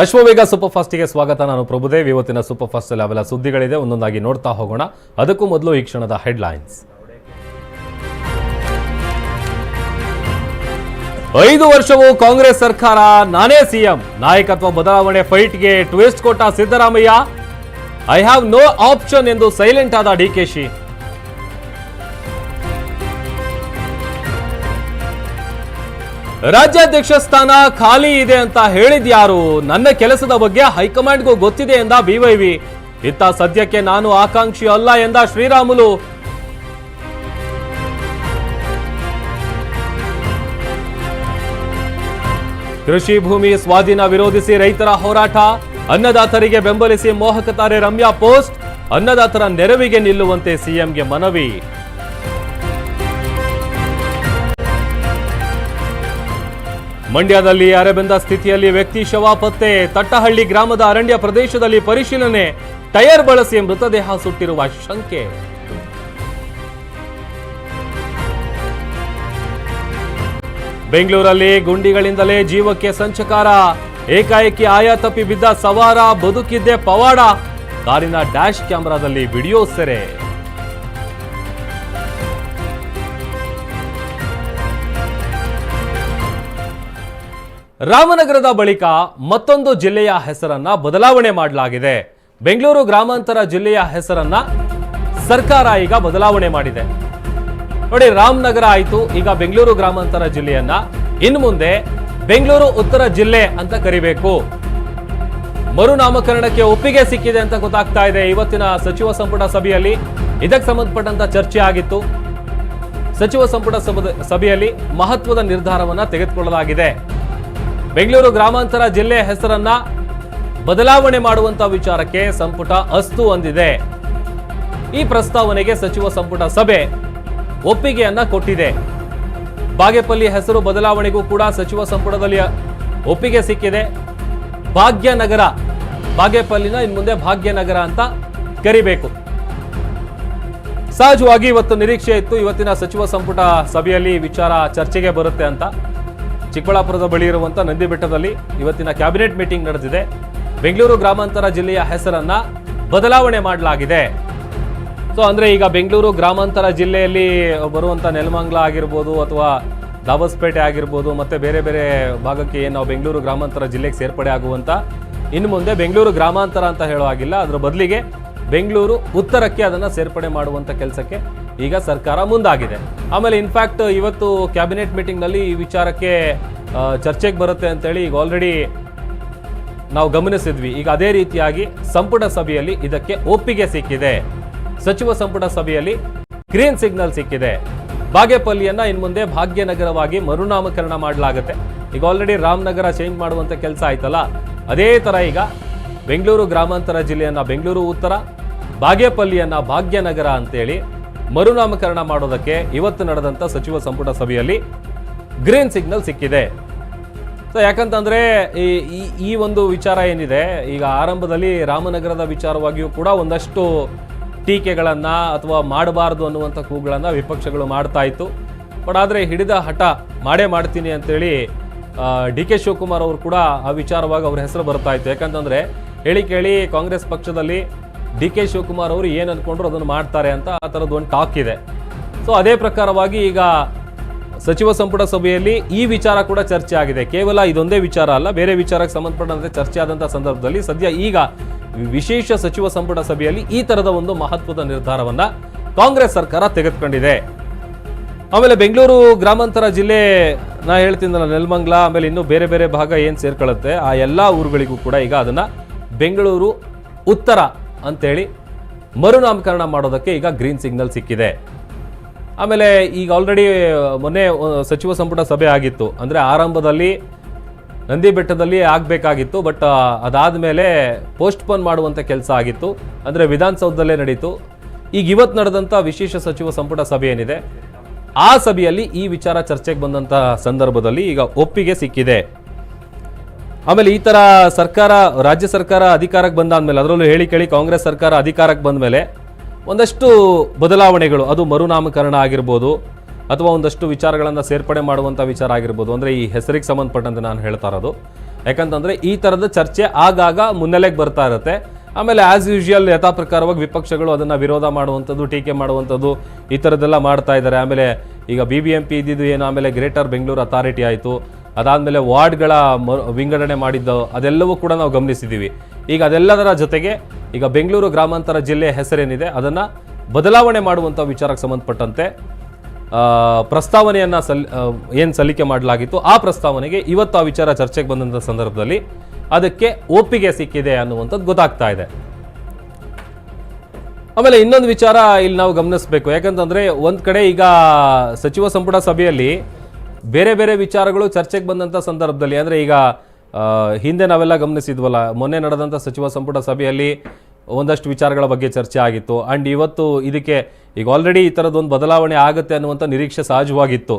Ashwavega super ಫಾಸ್ಟಿಗೆ ಸ್ವಾಗತ. ನಾನು ಪ್ರಭುದೇವ್. ಇವತ್ತಿನ ಸೂಪರ್ ಫಾಸ್ಟ್ ಅಲ್ಲಿ ಅವೆಲ್ಲ ಸುದ್ದಿಗಳಿದೆ. ಒಂದೊಂದಾಗಿ ನೋಡ್ತಾ ಹೋಗೋಣ. ಅದಕ್ಕೂ ಮೊದಲು ಈ ಕ್ಷಣದ ಹೆಡ್ಲೈನ್ಸ್. ಐದು ವರ್ಷವೂ ಕಾಂಗ್ರೆಸ್ ಸರ್ಕಾರ. ನಾನೇ ಸಿಎಂ. ನಾಯಕತ್ವ ಬದಲಾವಣೆ ಫೈಟ್ಗೆ ಟ್ವಿಸ್ಟ್ ಕೊಟ್ಟ Siddaramaiah. I have no option ಎಂದು ಸೈಲೆಂಟ್ ಆದ ಡಿಕೆಶಿ ರಾಜ್ಯಾಧ್ಯಕ್ಷ ಸ್ಥಾನ ಖಾಲಿ ಇದೆ ಅಂತ ಹೇಳಿದ್ಯಾರು? ನನ್ನ ಕೆಲಸದ ಬಗ್ಗೆ ಹೈಕಮಾಂಡ್ಗೂ ಗೊತ್ತಿದೆ ಎಂದ ಬಿವೈವಿ ಇತ್ತ ಸದ್ಯಕ್ಕೆ ನಾನು ಆಕಾಂಕ್ಷಿ ಅಲ್ಲ ಎಂದ ಶ್ರೀರಾಮುಲು. ಕೃಷಿ ಭೂಮಿ ಸ್ವಾಧೀನ ವಿರೋಧಿಸಿ ರೈತರ ಹೋರಾಟ, ಅನ್ನದಾತರಿಗೆ ಬೆಂಬಲಿಸಿ ಮೋಹಕತಾರೆ ರಮ್ಯಾ ಪೋಸ್ಟ್, ಅನ್ನದಾತರ ನೆರವಿಗೆ ನಿಲ್ಲುವಂತೆ ಸಿಎಂಗೆ ಮನವಿ. ಮಂಡ್ಯದಲ್ಲಿ ಅರೆಬೆಂದ ಸ್ಥಿತಿಯಲ್ಲಿ ವ್ಯಕ್ತಿ ಶವ ಪತ್ತೆ. ತಟ್ಟಹಳ್ಳಿ ಗ್ರಾಮದ ಅರಣ್ಯ ಪ್ರದೇಶದಲ್ಲಿ ಪರಿಶೀಲನೆ. ಟೈರ್ ಬಳಸಿ ಮೃತದೇಹ ಸುಟ್ಟಿರುವ ಶಂಕೆ. ಬೆಂಗಳೂರಲ್ಲಿ ಗುಂಡಿಗಳಿಂದಲೇ ಜೀವಕ್ಕೆ ಸಂಚಕಾರ. ಏಕಾಏಕಿ ಆಯ ತಪ್ಪಿ ಬಿದ್ದ ಸವಾರ, ಬದುಕಿದ್ದೆ ಪವಾಡ. ಕಾರಿನ ಡ್ಯಾಶ್ ಕ್ಯಾಮೆರಾದಲ್ಲಿ ವಿಡಿಯೋ ಸೆರೆ. ರಾಮನಗರದ ಬಳಿಕ ಮತ್ತೊಂದು ಜಿಲ್ಲೆಯ ಹೆಸರನ್ನ ಬದಲಾವಣೆ ಮಾಡಲಾಗಿದೆ. ಬೆಂಗಳೂರು ಗ್ರಾಮಾಂತರ ಜಿಲ್ಲೆಯ ಹೆಸರನ್ನ ಸರ್ಕಾರ ಈಗ ಬದಲಾವಣೆ ಮಾಡಿದೆ. ನೋಡಿ, ರಾಮನಗರ ಆಯಿತು. ಈಗ ಬೆಂಗಳೂರು ಗ್ರಾಮಾಂತರ ಜಿಲ್ಲೆಯನ್ನ ಇನ್ನು ಮುಂದೆ ಬೆಂಗಳೂರು ಉತ್ತರ ಜಿಲ್ಲೆ ಅಂತ ಕರಿಬೇಕು. ಮರುನಾಮಕರಣಕ್ಕೆ ಒಪ್ಪಿಗೆ ಸಿಕ್ಕಿದೆ ಅಂತ ಗೊತ್ತಾಗ್ತಾ ಇದೆ. ಇವತ್ತಿನ ಸಚಿವ ಸಂಪುಟ ಸಭೆಯಲ್ಲಿ ಇದಕ್ಕೆ ಸಂಬಂಧಪಟ್ಟಂತ ಚರ್ಚೆ ಆಗಿತ್ತು. ಸಚಿವ ಸಂಪುಟ ಸಭೆಯಲ್ಲಿ ಮಹತ್ವದ ನಿರ್ಧಾರವನ್ನ ತೆಗೆದುಕೊಳ್ಳಲಾಗಿದೆ. ಬೆಂಗಳೂರು ಗ್ರಾಮಾಂತರ ಜಿಲ್ಲೆ ಹೆಸರನ್ನ ಬದಲಾವಣೆ ಮಾಡುವಂತ ವಿಚಾರಕ್ಕೆ ಸಂಪುಟ ಅಸ್ತು ಹೊಂದಿದೆ ಈ ಪ್ರಸ್ತಾವನೆಗೆ ಸಚಿವ ಸಂಪುಟ ಸಭೆ ಒಪ್ಪಿಗೆಯನ್ನ ಕೊಟ್ಟಿದೆ. ಬಾಗೇಪಲ್ಲಿ ಹೆಸರು ಬದಲಾವಣೆಗೂ ಕೂಡ ಸಚಿವ ಸಂಪುಟದಲ್ಲಿ ಒಪ್ಪಿಗೆ ಸಿಕ್ಕಿದೆ. ಭಾಗ್ಯನಗರ, ಬಾಗೇಪಲ್ಲಿನ ಇನ್ನು ಮುಂದೆ ಭಾಗ್ಯನಗರ ಅಂತ ಕರಿಬೇಕು. ಸಹಜವಾಗಿ ಇವತ್ತು ನಿರೀಕ್ಷೆ ಇತ್ತು, ಇವತ್ತಿನ ಸಚಿವ ಸಂಪುಟ ಸಭೆಯಲ್ಲಿ ವಿಚಾರ ಚರ್ಚೆಗೆ ಬರುತ್ತೆ ಅಂತ. ಚಿಕ್ಕಬಳ್ಳಾಪುರದ ಬಳಿ ನಂದಿ ಬೆಟ್ಟದಲ್ಲಿ ಇವತ್ತಿನ ಕ್ಯಾಬಿನೆಟ್ ಮೀಟಿಂಗ್ ನಡೆದಿದೆ. ಬೆಂಗಳೂರು ಗ್ರಾಮಾಂತರ ಜಿಲ್ಲೆಯ ಹೆಸರನ್ನ ಬದಲಾವಣೆ ಮಾಡಲಾಗಿದೆ. ಸೊ ಅಂದ್ರೆ ಈಗ ಬೆಂಗಳೂರು ಗ್ರಾಮಾಂತರ ಜಿಲ್ಲೆಯಲ್ಲಿ ಬರುವಂತ ನೆಲಮಂಗ್ಲ ಆಗಿರ್ಬೋದು ಅಥವಾ ದಾಬಸ್ಪೇಟೆ ಆಗಿರ್ಬೋದು ಮತ್ತೆ ಬೇರೆ ಬೇರೆ ಭಾಗಕ್ಕೆ ಏನು ನಾವು ಬೆಂಗಳೂರು ಗ್ರಾಮಾಂತರ ಜಿಲ್ಲೆಗೆ ಸೇರ್ಪಡೆ ಆಗುವಂತ ಇನ್ನು ಮುಂದೆ ಬೆಂಗಳೂರು ಗ್ರಾಮಾಂತರ ಅಂತ ಹೇಳೋ ಹಾಗಿಲ್ಲ ಅದರ ಬದಲಿಗೆ ಬೆಂಗಳೂರು ಉತ್ತರಕ್ಕೆ ಅದನ್ನು ಸೇರ್ಪಡೆ ಮಾಡುವಂಥ ಕೆಲಸಕ್ಕೆ ಈಗ ಸರ್ಕಾರ ಮುಂದಾಗಿದೆ. ಆಮೇಲೆ ಇನ್ಫ್ಯಾಕ್ಟ್ ಇವತ್ತು ಕ್ಯಾಬಿನೆಟ್ ಮೀಟಿಂಗ್ನಲ್ಲಿ ಈ ವಿಚಾರಕ್ಕೆ ಚರ್ಚೆಗೆ ಬರುತ್ತೆ ಅಂತೇಳಿ ಈಗ ಆಲ್ರೆಡಿ ನಾವು ಗಮನಿಸಿದ್ವಿ. ಈಗ ಅದೇ ರೀತಿಯಾಗಿ ಸಂಪುಟ ಸಭೆಯಲ್ಲಿ ಇದಕ್ಕೆ ಒಪ್ಪಿಗೆ ಸಿಕ್ಕಿದೆ. ಸಚಿವ ಸಂಪುಟ ಸಭೆಯಲ್ಲಿ ಗ್ರೀನ್ ಸಿಗ್ನಲ್ ಸಿಕ್ಕಿದೆ. ಬಾಗೇಪಲ್ಲಿಯನ್ನು ಇನ್ನು ಮುಂದೆ ಭಾಗ್ಯನಗರವಾಗಿ ಮರುನಾಮಕರಣ ಮಾಡಲಾಗುತ್ತೆ. ಈಗ ಆಲ್ರೆಡಿ ರಾಮನಗರ ಚೇಂಜ್ ಮಾಡುವಂತ ಕೆಲಸ ಆಯ್ತಲ್ಲ, ಅದೇ ತರ ಈಗ ಬೆಂಗಳೂರು ಗ್ರಾಮಾಂತರ ಜಿಲ್ಲೆಯನ್ನ ಬೆಂಗಳೂರು ಉತ್ತರ, ಬಾಗೇಪಲ್ಲಿಯನ್ನ ಭಾಗ್ಯನಗರ ಅಂತೇಳಿ ಮರುನಾಮಕರಣ ಮಾಡೋದಕ್ಕೆ ಇವತ್ತು ನಡೆದಂಥ ಸಚಿವ ಸಂಪುಟ ಸಭೆಯಲ್ಲಿ ಗ್ರೀನ್ ಸಿಗ್ನಲ್ ಸಿಕ್ಕಿದೆ. ಸೊ ಯಾಕಂತಂದರೆ ಈ, ಈ- ಒಂದು ವಿಚಾರ ಏನಿದೆ, ಈಗ ಆರಂಭದಲ್ಲಿ ರಾಮನಗರದ ವಿಚಾರವಾಗಿಯೂ ಕೂಡ ಒಂದಷ್ಟು ಟೀಕೆಗಳನ್ನು ಅಥವಾ ಮಾಡಬಾರದು ಅನ್ನುವಂಥ ಕೂಗಳನ್ನು ವಿಪಕ್ಷಗಳು ಮಾಡ್ತಾ ಇತ್ತು. ಬಟ್ ಆದರೆ ಹಿಡಿದ ಹಠ ಮಾಡೇ ಮಾಡ್ತೀನಿ ಅಂತೇಳಿ ಡಿ ಕೆ ಶಿವಕುಮಾರ್ ಅವರು ಕೂಡ ಆ ವಿಚಾರವಾಗಿ ಅವ್ರ ಹೆಸರು ಬರ್ತಾ ಇತ್ತು. ಯಾಕಂತಂದರೆ, ಹೇಳಿ ಕೇಳಿ ಕಾಂಗ್ರೆಸ್ ಪಕ್ಷದಲ್ಲಿ ಡಿ ಕೆ ಶಿವಕುಮಾರ್ ಅವರು ಏನು ಅನ್ಕೊಂಡ್ರು ಅದನ್ನು ಮಾಡ್ತಾರೆ ಅಂತ ಆ ಥರದ್ದು ಒಂದು ಟಾಕ್ ಇದೆ. ಸೊ ಅದೇ ಪ್ರಕಾರವಾಗಿ ಈಗ ಸಚಿವ ಸಂಪುಟ ಸಭೆಯಲ್ಲಿ ಈ ವಿಚಾರ ಕೂಡ ಚರ್ಚೆ ಆಗಿದೆ. ಕೇವಲ ಇದೊಂದೇ ವಿಚಾರ ಅಲ್ಲ, ಬೇರೆ ವಿಚಾರಕ್ಕೆ ಸಂಬಂಧಪಟ್ಟಂತೆ ಚರ್ಚೆ ಆದಂಥ ಸಂದರ್ಭದಲ್ಲಿ ಸದ್ಯ ಈಗ ವಿಶೇಷ ಸಚಿವ ಸಂಪುಟ ಸಭೆಯಲ್ಲಿ ಈ ಥರದ ಒಂದು ಮಹತ್ವದ ನಿರ್ಧಾರವನ್ನು ಕಾಂಗ್ರೆಸ್ ಸರ್ಕಾರ ತೆಗೆದುಕೊಂಡಿದೆ. ಆಮೇಲೆ ಬೆಂಗಳೂರು ಗ್ರಾಮಾಂತರ ಜಿಲ್ಲೆ ನಾ ಹೇಳ್ತೀನಲ್ಲ, ನೆಲಮಂಗ್ಲ, ಆಮೇಲೆ ಇನ್ನೂ ಬೇರೆ ಬೇರೆ ಭಾಗ ಏನು ಸೇರ್ಕೊಳ್ಳುತ್ತೆ, ಆ ಎಲ್ಲ ಊರುಗಳಿಗೂ ಕೂಡ ಈಗ ಅದನ್ನು ಬೆಂಗಳೂರು ಉತ್ತರ ಅಂತೇಳಿ ಮರುನಾಮಕರಣ ಮಾಡೋದಕ್ಕೆ ಈಗ ಗ್ರೀನ್ ಸಿಗ್ನಲ್ ಸಿಕ್ಕಿದೆ. ಆಮೇಲೆ ಈಗ ಆಲ್ರೆಡಿ ಮೊನ್ನೆ ಸಚಿವ ಸಂಪುಟ ಸಭೆ ಆಗಿತ್ತು. ಅಂದರೆ ಆರಂಭದಲ್ಲಿ ನಂದಿ ಬೆಟ್ಟದಲ್ಲಿ ಆಗಬೇಕಾಗಿತ್ತು, ಬಟ್ ಅದಾದ ಮೇಲೆ ಪೋಸ್ಟ್ಪೋನ್ ಮಾಡುವಂಥ ಕೆಲಸ ಆಗಿತ್ತು. ಅಂದರೆ ವಿಧಾನಸೌಧದಲ್ಲೇ ನಡೀತು. ಈಗ ಇವತ್ತು ನಡೆದಂಥ ವಿಶೇಷ ಸಚಿವ ಸಂಪುಟ ಸಭೆ ಏನಿದೆ, ಆ ಸಭೆಯಲ್ಲಿ ಈ ವಿಚಾರ ಚರ್ಚೆಗೆ ಬಂದಂಥ ಸಂದರ್ಭದಲ್ಲಿ ಈಗ ಒಪ್ಪಿಗೆ ಸಿಕ್ಕಿದೆ. ಆಮೇಲೆ ಈ ತರ ಸರ್ಕಾರ, ರಾಜ್ಯ ಸರ್ಕಾರ ಅಧಿಕಾರಕ್ಕೆ ಬಂದಾದ್ಮೇಲೆ, ಅದರಲ್ಲೂ ಹೇಳಿ ಕೇಳಿ ಕಾಂಗ್ರೆಸ್ ಸರ್ಕಾರ ಅಧಿಕಾರಕ್ಕೆ ಬಂದ ಮೇಲೆ ಒಂದಷ್ಟು ಬದಲಾವಣೆಗಳು, ಅದು ಮರುನಾಮಕರಣ ಆಗಿರ್ಬೋದು, ಅಥವಾ ಒಂದಷ್ಟು ವಿಚಾರಗಳನ್ನು ಸೇರ್ಪಡೆ ಮಾಡುವಂಥ ವಿಚಾರ ಆಗಿರ್ಬೋದು, ಅಂದರೆ ಈ ಹೆಸರಿಗೆ ಸಂಬಂಧಪಟ್ಟಂತೆ ನಾನು ಹೇಳ್ತಾ ಇರೋದು. ಯಾಕಂತಂದರೆ ಈ ಥರದ ಚರ್ಚೆ ಆಗಾಗ ಮುನ್ನೆಲೆಗೆ ಬರ್ತಾ ಇರುತ್ತೆ. ಆಮೇಲೆ ಆ್ಯಸ್ ಯೂಶುವಲ್ ಯಥಾ ಪ್ರಕಾರವಾಗಿ ವಿಪಕ್ಷಗಳು ಅದನ್ನು ವಿರೋಧ ಮಾಡುವಂಥದ್ದು, ಟೀಕೆ ಮಾಡುವಂಥದ್ದು ಈ ಥರದ್ದೆಲ್ಲ ಮಾಡ್ತಾ ಇದ್ದಾರೆ. ಆಮೇಲೆ ಈಗ ಬಿ ಬಿ ಎಂ ಪಿ ಇದ್ದಿದ್ದು ಏನು? ಆಮೇಲೆ ಗ್ರೇಟರ್ ಬೆಂಗಳೂರು ಅಥಾರಿಟಿ ಆಯಿತು. ಅದಾದಮೇಲೆ ವಾರ್ಡ್ಗಳ ವಿಂಗಡಣೆ ಮಾಡಿದ್ದು ಅದೆಲ್ಲವೂ ಕೂಡ ನಾವು ಗಮನಿಸಿದ್ದೀವಿ. ಈಗ ಅದೆಲ್ಲದರ ಜೊತೆಗೆ ಈಗ ಬೆಂಗಳೂರು ಗ್ರಾಮಾಂತರ ಜಿಲ್ಲೆಯ ಹೆಸರೇನಿದೆ, ಅದನ್ನು ಬದಲಾವಣೆ ಮಾಡುವಂಥ ವಿಚಾರಕ್ಕೆ ಸಂಬಂಧಪಟ್ಟಂತೆ ಪ್ರಸ್ತಾವನೆಯನ್ನ ಸಲ್ ಏನು ಸಲ್ಲಿಕೆ ಮಾಡಲಾಗಿತ್ತು, ಆ ಪ್ರಸ್ತಾವನೆಗೆ ಇವತ್ತು ಆ ವಿಚಾರ ಚರ್ಚೆಗೆ ಬಂದಂಥ ಸಂದರ್ಭದಲ್ಲಿ ಅದಕ್ಕೆ ಒಪ್ಪಿಗೆ ಸಿಕ್ಕಿದೆ ಅನ್ನುವಂಥದ್ದು ಗೊತ್ತಾಗ್ತಾ ಇದೆ. ಆಮೇಲೆ ಇನ್ನೊಂದು ವಿಚಾರ ಇಲ್ಲಿ ನಾವು ಗಮನಿಸಬೇಕು. ಯಾಕಂತಂದರೆ ಒಂದು ಕಡೆ ಈಗ ಸಚಿವ ಸಂಪುಟ ಸಭೆಯಲ್ಲಿ ಬೇರೆ ಬೇರೆ ವಿಚಾರಗಳು ಚರ್ಚೆಗೆ ಬಂದಂಥ ಸಂದರ್ಭದಲ್ಲಿ, ಅಂದ್ರೆ ಈಗ ಹಿಂದೆ ನಾವೆಲ್ಲ ಗಮನಿಸಿದ್ವಲ್ಲ, ಮೊನ್ನೆ ನಡೆದಂಥ ಸಚಿವ ಸಂಪುಟ ಸಭೆಯಲ್ಲಿ ಒಂದಷ್ಟು ವಿಚಾರಗಳ ಬಗ್ಗೆ ಚರ್ಚೆ ಆಗಿತ್ತು. ಅಂಡ್ ಇವತ್ತು ಇದಕ್ಕೆ ಈಗ ಆಲ್ರೆಡಿ ಈ ಥರದೊಂದು ಬದಲಾವಣೆ ಆಗುತ್ತೆ ಅನ್ನುವಂಥ ನಿರೀಕ್ಷೆ ಸಹಜವಾಗಿತ್ತು.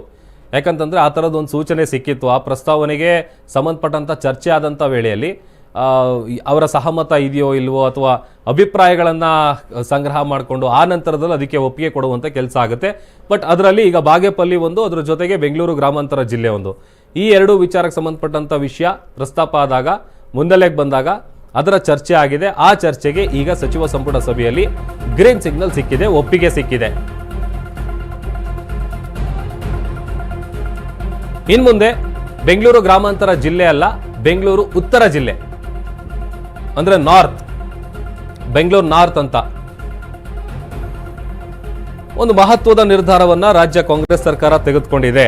ಯಾಕಂತಂದ್ರೆ ಆ ಥರದ್ದೊಂದು ಸೂಚನೆ ಸಿಕ್ಕಿತ್ತು. ಆ ಪ್ರಸ್ತಾವನೆಗೆ ಸಂಬಂಧಪಟ್ಟಂಥ ಚರ್ಚೆ ಆದಂಥ ವೇಳೆಯಲ್ಲಿ ಅವರ ಸಹಮತ ಇದೆಯೋ ಇಲ್ವೋ ಅಥವಾ ಅಭಿಪ್ರಾಯಗಳನ್ನು ಸಂಗ್ರಹ ಮಾಡಿಕೊಂಡು ಆ ನಂತರದಲ್ಲಿ ಅದಕ್ಕೆ ಒಪ್ಪಿಗೆ ಕೊಡುವಂತ ಕೆಲಸ ಆಗುತ್ತೆ. ಬಟ್ ಅದರಲ್ಲಿ ಈಗ ಬಾಗೇಪಲ್ಲಿ ಒಂದು, ಅದರ ಜೊತೆಗೆ ಬೆಂಗಳೂರು ಗ್ರಾಮಾಂತರ ಜಿಲ್ಲೆ ಒಂದು. ಈ ಎರಡು ವಿಚಾರಕ್ಕೆ ಸಂಬಂಧಪಟ್ಟಂತ ವಿಷಯ ಪ್ರಸ್ತಾಪ ಆದಾಗ ಮುನ್ನೆಲೆಗೆ ಬಂದಾಗ ಅದರ ಚರ್ಚೆ ಆಗಿದೆ. ಆ ಚರ್ಚೆಗೆ ಈಗ ಸಚಿವ ಸಂಪುಟ ಸಭೆಯಲ್ಲಿ ಗ್ರೀನ್ ಸಿಗ್ನಲ್ ಸಿಕ್ಕಿದೆ, ಒಪ್ಪಿಗೆ ಸಿಕ್ಕಿದೆ. ಇನ್ ಮುಂದೆ ಬೆಂಗಳೂರು ಗ್ರಾಮಾಂತರ ಜಿಲ್ಲೆ ಅಲ್ಲ, ಬೆಂಗಳೂರು ಉತ್ತರ ಜಿಲ್ಲೆ. ಅಂದ್ರೆ ನಾರ್ತ್, ಬೆಂಗಳೂರು ನಾರ್ತ್ ಅಂತ. ಒಂದು ಮಹತ್ವದ ನಿರ್ಧಾರವನ್ನ ರಾಜ್ಯ ಕಾಂಗ್ರೆಸ್ ಸರ್ಕಾರ ತೆಗೆದುಕೊಂಡಿದೆ.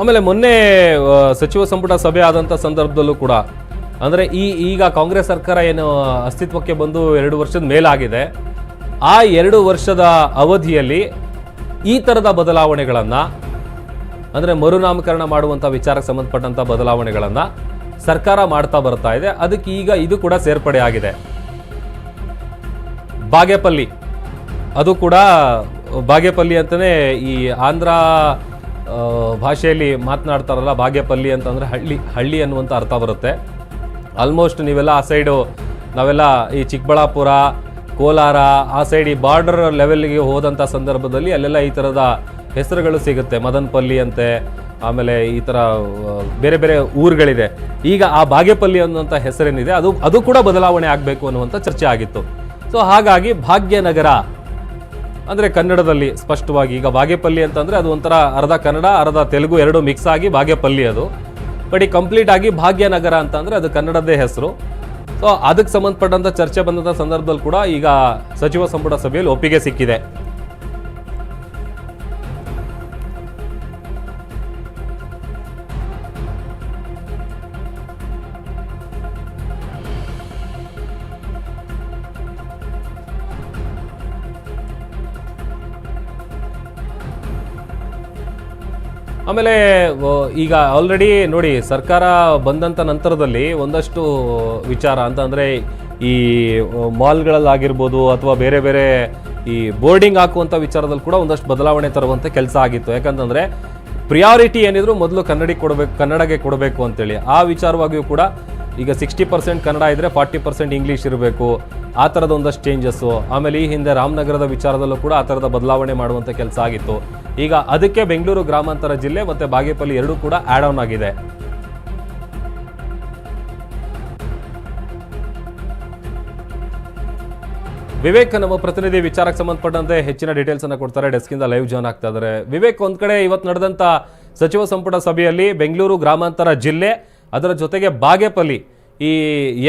ಆಮೇಲೆ ಮೊನ್ನೆ ಸಚಿವ ಸಂಪುಟ ಸಭೆ ಆದಂಥ ಸಂದರ್ಭದಲ್ಲೂ ಕೂಡ, ಅಂದರೆ ಈ ಈಗ ಕಾಂಗ್ರೆಸ್ ಸರ್ಕಾರ ಏನು ಅಸ್ತಿತ್ವಕ್ಕೆ ಬಂದು ಎರಡು ವರ್ಷದ ಮೇಲಾಗಿದೆ. ಆ ಎರಡು ವರ್ಷದ ಅವಧಿಯಲ್ಲಿ ಈ ಥರದ ಬದಲಾವಣೆಗಳನ್ನು, ಅಂದರೆ ಮರುನಾಮಕರಣ ಮಾಡುವಂಥ ವಿಚಾರಕ್ಕೆ ಸಂಬಂಧಪಟ್ಟಂಥ ಬದಲಾವಣೆಗಳನ್ನು ಸರ್ಕಾರ ಮಾಡ್ತಾ ಬರ್ತಾ ಇದೆ. ಅದಕ್ಕೆ ಈಗ ಇದು ಕೂಡ ಸೇರ್ಪಡೆ ಆಗಿದೆ. ಬಾಗೇಪಲ್ಲಿ. ಅದು ಕೂಡ ಬಾಗೇಪಲ್ಲಿ ಅಂತಲೇ ಈ ಆಂಧ್ರ ಭಾಷೆಯಲ್ಲಿ ಮಾತನಾಡ್ತಾರಲ್ಲ, ಬಾಗೇಪಲ್ಲಿ ಅಂತಂದರೆ ಹಳ್ಳಿ ಹಳ್ಳಿ ಅನ್ನುವಂಥ ಅರ್ಥ ಬರುತ್ತೆ. ಆಲ್ಮೋಸ್ಟ್ ನೀವೆಲ್ಲ ಆ ಸೈಡು ನಾವೆಲ್ಲ ಈ ಚಿಕ್ಕಬಳ್ಳಾಪುರ ಕೋಲಾರ, ಆ ಸೈಡ್ ಈ ಬಾರ್ಡರ್ ಲೆವೆಲ್ಗೆ ಹೋದಂಥ ಸಂದರ್ಭದಲ್ಲಿ ಅಲ್ಲೆಲ್ಲ ಈ ಥರದ ಹೆಸರುಗಳು ಸಿಗುತ್ತೆ. ಮದನ್ಪಲ್ಲಿ ಅಂತೆ, ಆಮೇಲೆ ಈ ಥರ ಬೇರೆ ಬೇರೆ ಊರುಗಳಿದೆ. ಈಗ ಆ ಬಾಗೇಪಲ್ಲಿ ಅನ್ನುವಂಥ ಹೆಸರೇನಿದೆ, ಅದು ಅದು ಕೂಡ ಬದಲಾವಣೆ ಆಗಬೇಕು ಅನ್ನುವಂಥ ಚರ್ಚೆ ಆಗಿತ್ತು. ಸೊ ಹಾಗಾಗಿ ಭಾಗ್ಯನಗರ, ಅಂದರೆ ಕನ್ನಡದಲ್ಲಿ ಸ್ಪಷ್ಟವಾಗಿ, ಈಗ ಬಾಗೇಪಲ್ಲಿ ಅಂತಂದರೆ ಅದು ಒಂಥರ ಅರ್ಧ ಕನ್ನಡ, ಅರ್ಧ ತೆಲುಗು ಎರಡು ಮಿಕ್ಸ್ ಆಗಿ ಭಾಗ್ಯಪಲ್ಲಿ ಅದು. ಬಟ್ ಈ ಕಂಪ್ಲೀಟ್ ಆಗಿ ಭಾಗ್ಯನಗರ ಅಂತಂದರೆ ಅದು ಕನ್ನಡದೇ ಹೆಸರು. ಸೊ ಅದಕ್ಕೆ ಸಂಬಂಧಪಟ್ಟಂತ ಚರ್ಚೆ ಬಂದಂತ ಸಂದರ್ಭದಲ್ಲಿ ಕೂಡ ಈಗ ಸಚಿವ ಸಂಪುಟ ಸಭೆಯಲ್ಲಿ ಒಪ್ಪಿಗೆ ಸಿಕ್ಕಿದೆ. ಆಮೇಲೆ ಈಗ ಆಲ್ರೆಡಿ ನೋಡಿ, ಸರ್ಕಾರ ಬಂದಂಥ ನಂತರದಲ್ಲಿ ಒಂದಷ್ಟು ವಿಚಾರ ಅಂತ ಅಂದರೆ, ಈ ಮಾಲ್ಗಳಲ್ಲಾಗಿರ್ಬೋದು ಅಥವಾ ಬೇರೆ ಬೇರೆ ಈ ಬೋರ್ಡಿಂಗ್ ಹಾಕುವಂಥ ವಿಚಾರದಲ್ಲಿ ಕೂಡ ಒಂದಷ್ಟು ಬದಲಾವಣೆ ತರುವಂಥ ಕೆಲಸ ಆಗಿತ್ತು. ಯಾಕಂತಂದರೆ ಪ್ರಿಯಾರಿಟಿ ಏನಿದ್ರು ಮೊದಲು ಕನ್ನಡಿಗೆ ಕೊಡಬೇಕು, ಕನ್ನಡಗೆ ಕೊಡಬೇಕು ಅಂತೇಳಿ. ಆ ವಿಚಾರವಾಗಿಯೂ ಕೂಡ ಈಗ ಸಿಕ್ಸ್ಟಿ ಪರ್ಸೆಂಟ್ ಕನ್ನಡ ಇದ್ದರೆ ಫಾರ್ಟಿ ಪರ್ಸೆಂಟ್ ಇಂಗ್ಲೀಷ್ ಇರಬೇಕು. ಆ ಥರದ ಒಂದಷ್ಟು ಚೇಂಜಸ್ಸು ಆಮೇಲೆ ಈ ಹಿಂದೆ ರಾಮನಗರದ ವಿಚಾರದಲ್ಲೂ ಕೂಡ ಆ ಥರದ ಬದಲಾವಣೆ ಮಾಡುವಂಥ ಕೆಲಸ ಆಗಿತ್ತು. ಈಗ ಅದಕ್ಕೆ ಬೆಂಗಳೂರು ಗ್ರಾಮಾಂತರ ಜಿಲ್ಲೆ ಮತ್ತೆ ಬಾಗೇಪಲ್ಲಿ ಎರಡೂ ಕೂಡ ಆಡ್ ಆನ್ ಆಗಿದೆ. ವಿವೇಕ್ ನಮ್ಮ ಪ್ರತಿನಿಧಿ ವಿಚಾರಕ್ಕೆ ಸಂಬಂಧಪಟ್ಟಂತೆ ಹೆಚ್ಚಿನ ಡೀಟೇಲ್ಸ್ ಅನ್ನ ಕೊಡ್ತಾರೆ. ಡೆಸ್ಕ್ ಇಂದ ಲೈವ್ ಜಾಯ್ನ್ ಆಗ್ತಾ ಇದ್ದಾರೆ ವಿವೇಕ್, ಒಂದ್ ಕಡೆ ಇವತ್ತು ನಡೆದಂತ ಸಚಿವ ಸಂಪುಟ ಸಭೆಯಲ್ಲಿ ಬೆಂಗಳೂರು ಗ್ರಾಮಾಂತರ ಜಿಲ್ಲೆ, ಅದರ ಜೊತೆಗೆ ಬಾಗೇಪಲ್ಲಿ ಈ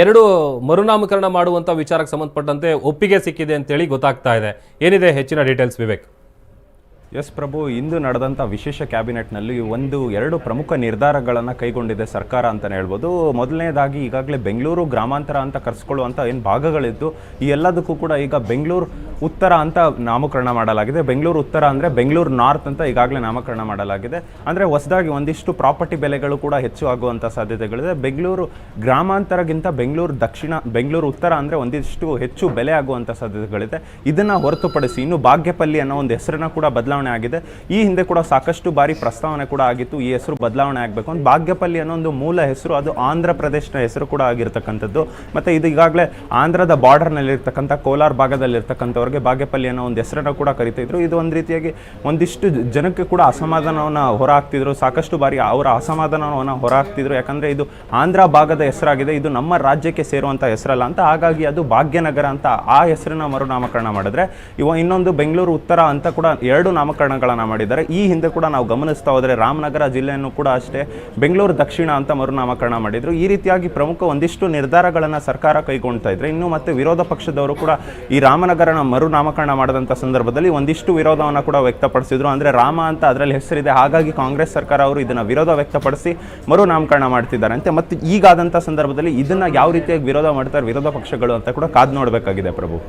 ಎರಡು ಮರುನಾಮಕರಣ ಮಾಡುವಂತ ವಿಚಾರಕ್ಕೆ ಸಂಬಂಧಪಟ್ಟಂತೆ ಒಪ್ಪಿಗೆ ಸಿಕ್ಕಿದೆ ಅಂತೇಳಿ ಗೊತ್ತಾಗ್ತಾ ಇದೆ. ಏನಿದೆ ಹೆಚ್ಚಿನ ಡೀಟೇಲ್ಸ್ ವಿವೇಕ್? ಎಸ್ ಪ್ರಭು, ಇಂದು ನಡೆದಂಥ ವಿಶೇಷ ಕ್ಯಾಬಿನೆಟ್ನಲ್ಲಿ ಒಂದು, ಎರಡು ಪ್ರಮುಖ ನಿರ್ಧಾರಗಳನ್ನು ಕೈಗೊಂಡಿದೆ ಸರ್ಕಾರ ಅಂತಲೇ ಹೇಳ್ಬೋದು. ಮೊದಲನೇದಾಗಿ ಈಗಾಗಲೇ ಬೆಂಗಳೂರು ಗ್ರಾಮಾಂತರ ಅಂತ ಕರೆಸ್ಕೊಳ್ಳುವಂಥ ಏನು ಭಾಗಗಳಿದ್ದು, ಈ ಎಲ್ಲದಕ್ಕೂ ಕೂಡ ಈಗ ಬೆಂಗಳೂರು ಉತ್ತರ ಅಂತ ನಾಮಕರಣ ಮಾಡಲಾಗಿದೆ. ಬೆಂಗಳೂರು ಉತ್ತರ ಅಂದರೆ ಬೆಂಗಳೂರು ನಾರ್ತ್ ಅಂತ ಈಗಾಗಲೇ ನಾಮಕರಣ ಮಾಡಲಾಗಿದೆ. ಅಂದರೆ ಹೊಸದಾಗಿ ಒಂದಿಷ್ಟು ಪ್ರಾಪರ್ಟಿ ಬೆಲೆಗಳು ಕೂಡ ಹೆಚ್ಚು ಆಗುವಂಥ ಸಾಧ್ಯತೆಗಳಿದೆ. ಬೆಂಗಳೂರು ಗ್ರಾಮಾಂತರಗಿಂತ ಬೆಂಗಳೂರು ದಕ್ಷಿಣ, ಬೆಂಗಳೂರು ಉತ್ತರ ಅಂದರೆ ಒಂದಿಷ್ಟು ಹೆಚ್ಚು ಬೆಲೆ ಆಗುವಂಥ ಸಾಧ್ಯತೆಗಳಿದೆ. ಇದನ್ನು ಹೊರತುಪಡಿಸಿ ಇನ್ನು ಭಾಗ್ಯಪಲ್ಲಿ ಅನ್ನೋ ಒಂದು ಹೆಸರನ್ನ ಕೂಡ ಬದಲಾವಣೆ ಬದಲಾವಣೆ ಆಗಿದೆ. ಈ ಹಿಂದೆ ಕೂಡ ಸಾಕಷ್ಟು ಬಾರಿ ಪ್ರಸ್ತಾವನೆ ಕೂಡ ಆಗಿತ್ತು, ಈ ಹೆಸರು ಬದಲಾವಣೆ ಆಗಬೇಕು ಅಂತ. ಭಾಗ್ಯಪಲ್ಲಿ ಅನ್ನೋ ಒಂದು ಮೂಲ ಹೆಸರು, ಅದು ಆಂಧ್ರ ಪ್ರದೇಶನ ಹೆಸರು ಕೂಡ ಆಗಿರ್ತಕ್ಕಂಥದ್ದು. ಮತ್ತು ಇದು ಈಗಾಗಲೇ ಆಂಧ್ರದ ಬಾರ್ಡರ್ನಲ್ಲಿರ್ತಕ್ಕಂಥ ಕೋಲಾರ ಭಾಗದಲ್ಲಿರ್ತಕ್ಕಂಥವ್ರಿಗೆ ಭಾಗ್ಯಪಲ್ಲಿ ಅನ್ನೋ ಒಂದು ಹೆಸರನ್ನು ಕೂಡ ಕರಿತಿದ್ರು. ಇದು ಒಂದು ರೀತಿಯಾಗಿ ಒಂದಿಷ್ಟು ಜನಕ್ಕೆ ಕೂಡ ಅಸಮಾಧಾನವನ್ನು ಹೊರಹಾಕ್ತಿದ್ರು. ಸಾಕಷ್ಟು ಬಾರಿ ಅವರ ಅಸಮಾಧಾನವನ್ನು ಹೊರಹಾಕ್ತಿದ್ರು. ಯಾಕಂದರೆ ಇದು ಆಂಧ್ರ ಭಾಗದ ಹೆಸರಾಗಿದೆ, ಇದು ನಮ್ಮ ರಾಜ್ಯಕ್ಕೆ ಸೇರುವಂಥ ಹೆಸರಲ್ಲ ಅಂತ. ಹಾಗಾಗಿ ಅದು ಭಾಗ್ಯನಗರ ಅಂತ ಆ ಹೆಸರನ್ನ ಮರುನಾಮಕರಣ ಮಾಡಿದ್ರೆ. ಇವ ಇನ್ನೊಂದು ಬೆಂಗಳೂರು ಉತ್ತರ ಅಂತ ಕೂಡ ಎರಡು ನಾಮಕರಣಗಳನ್ನು ಮಾಡಿದ್ದಾರೆ. ಈ ಹಿಂದೆ ಕೂಡ ನಾವು ಗಮನಿಸ್ತಾ ಹೋದರೆ ರಾಮನಗರ ಜಿಲ್ಲೆಯನ್ನು ಕೂಡ ಅಷ್ಟೇ ಬೆಂಗಳೂರು ದಕ್ಷಿಣ ಅಂತ ಮರುನಾಮಕರಣ ಮಾಡಿದ್ರು. ಈ ರೀತಿಯಾಗಿ ಪ್ರಮುಖ ಒಂದಿಷ್ಟು ನಿರ್ಧಾರಗಳನ್ನು ಸರ್ಕಾರ ಕೈಗೊಳ್ತಾ ಇದ್ದರೆ ಇನ್ನು ಮತ್ತೆ ವಿರೋಧ ಪಕ್ಷದವರು ಕೂಡ ಈ ರಾಮನಗರನ ಮರುನಾಮಕರಣ ಮಾಡಿದಂಥ ಸಂದರ್ಭದಲ್ಲಿ ಒಂದಿಷ್ಟು ವಿರೋಧವನ್ನು ಕೂಡ ವ್ಯಕ್ತಪಡಿಸಿದ್ರು. ಅಂದರೆ ರಾಮ ಅಂತ ಅದರಲ್ಲಿ ಹೆಸರಿದೆ. ಹಾಗಾಗಿ ಕಾಂಗ್ರೆಸ್ ಸರ್ಕಾರ ಅವರು ಇದನ್ನು ವಿರೋಧ ವ್ಯಕ್ತಪಡಿಸಿ ಮರುನಾಮಕರಣ ಮಾಡ್ತಿದ್ದಾರೆ ಅಂತೆ. ಮತ್ತು ಈಗಾದಂಥ ಸಂದರ್ಭದಲ್ಲಿ ಇದನ್ನು ಯಾವ ರೀತಿಯಾಗಿ ವಿರೋಧ ಮಾಡ್ತಾರೆ ವಿರೋಧ ಪಕ್ಷಗಳು ಅಂತ ಕೂಡ ಕಾದು ನೋಡಬೇಕಾಗಿದೆ ಪ್ರಭು.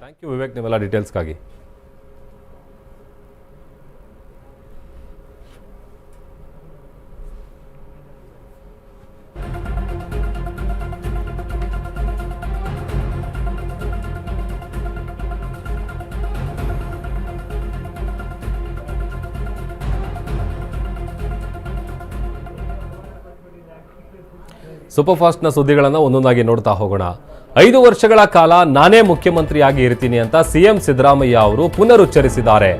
ಥ್ಯಾಂಕ್ ಯು ವಿವೇಕ್ ನೀವೆಲ್ಲ ಡೀಟೇಲ್ಸ್ಗಾಗಿ ಸೂಪರ್ ಫಾಸ್ಟ್ನ ಸುದ್ದಿಗಳನ್ನು ಒಂದೊಂದಾಗಿ ನೋಡ್ತಾ ಹೋಗೋಣ. ಐದು ವರ್ಷಗಳ ಕಾಲ ನಾನೇ ಮುಖ್ಯಮಂತ್ರಿಯಾಗಿ ಇರ್ತೀನಿ ಅಂತ ಸಿಎಂ ಸಿದ್ದರಾಮಯ್ಯ ಅವರು ಪುನರುಚ್ಚರಿಸಿದ್ದಾರೆ.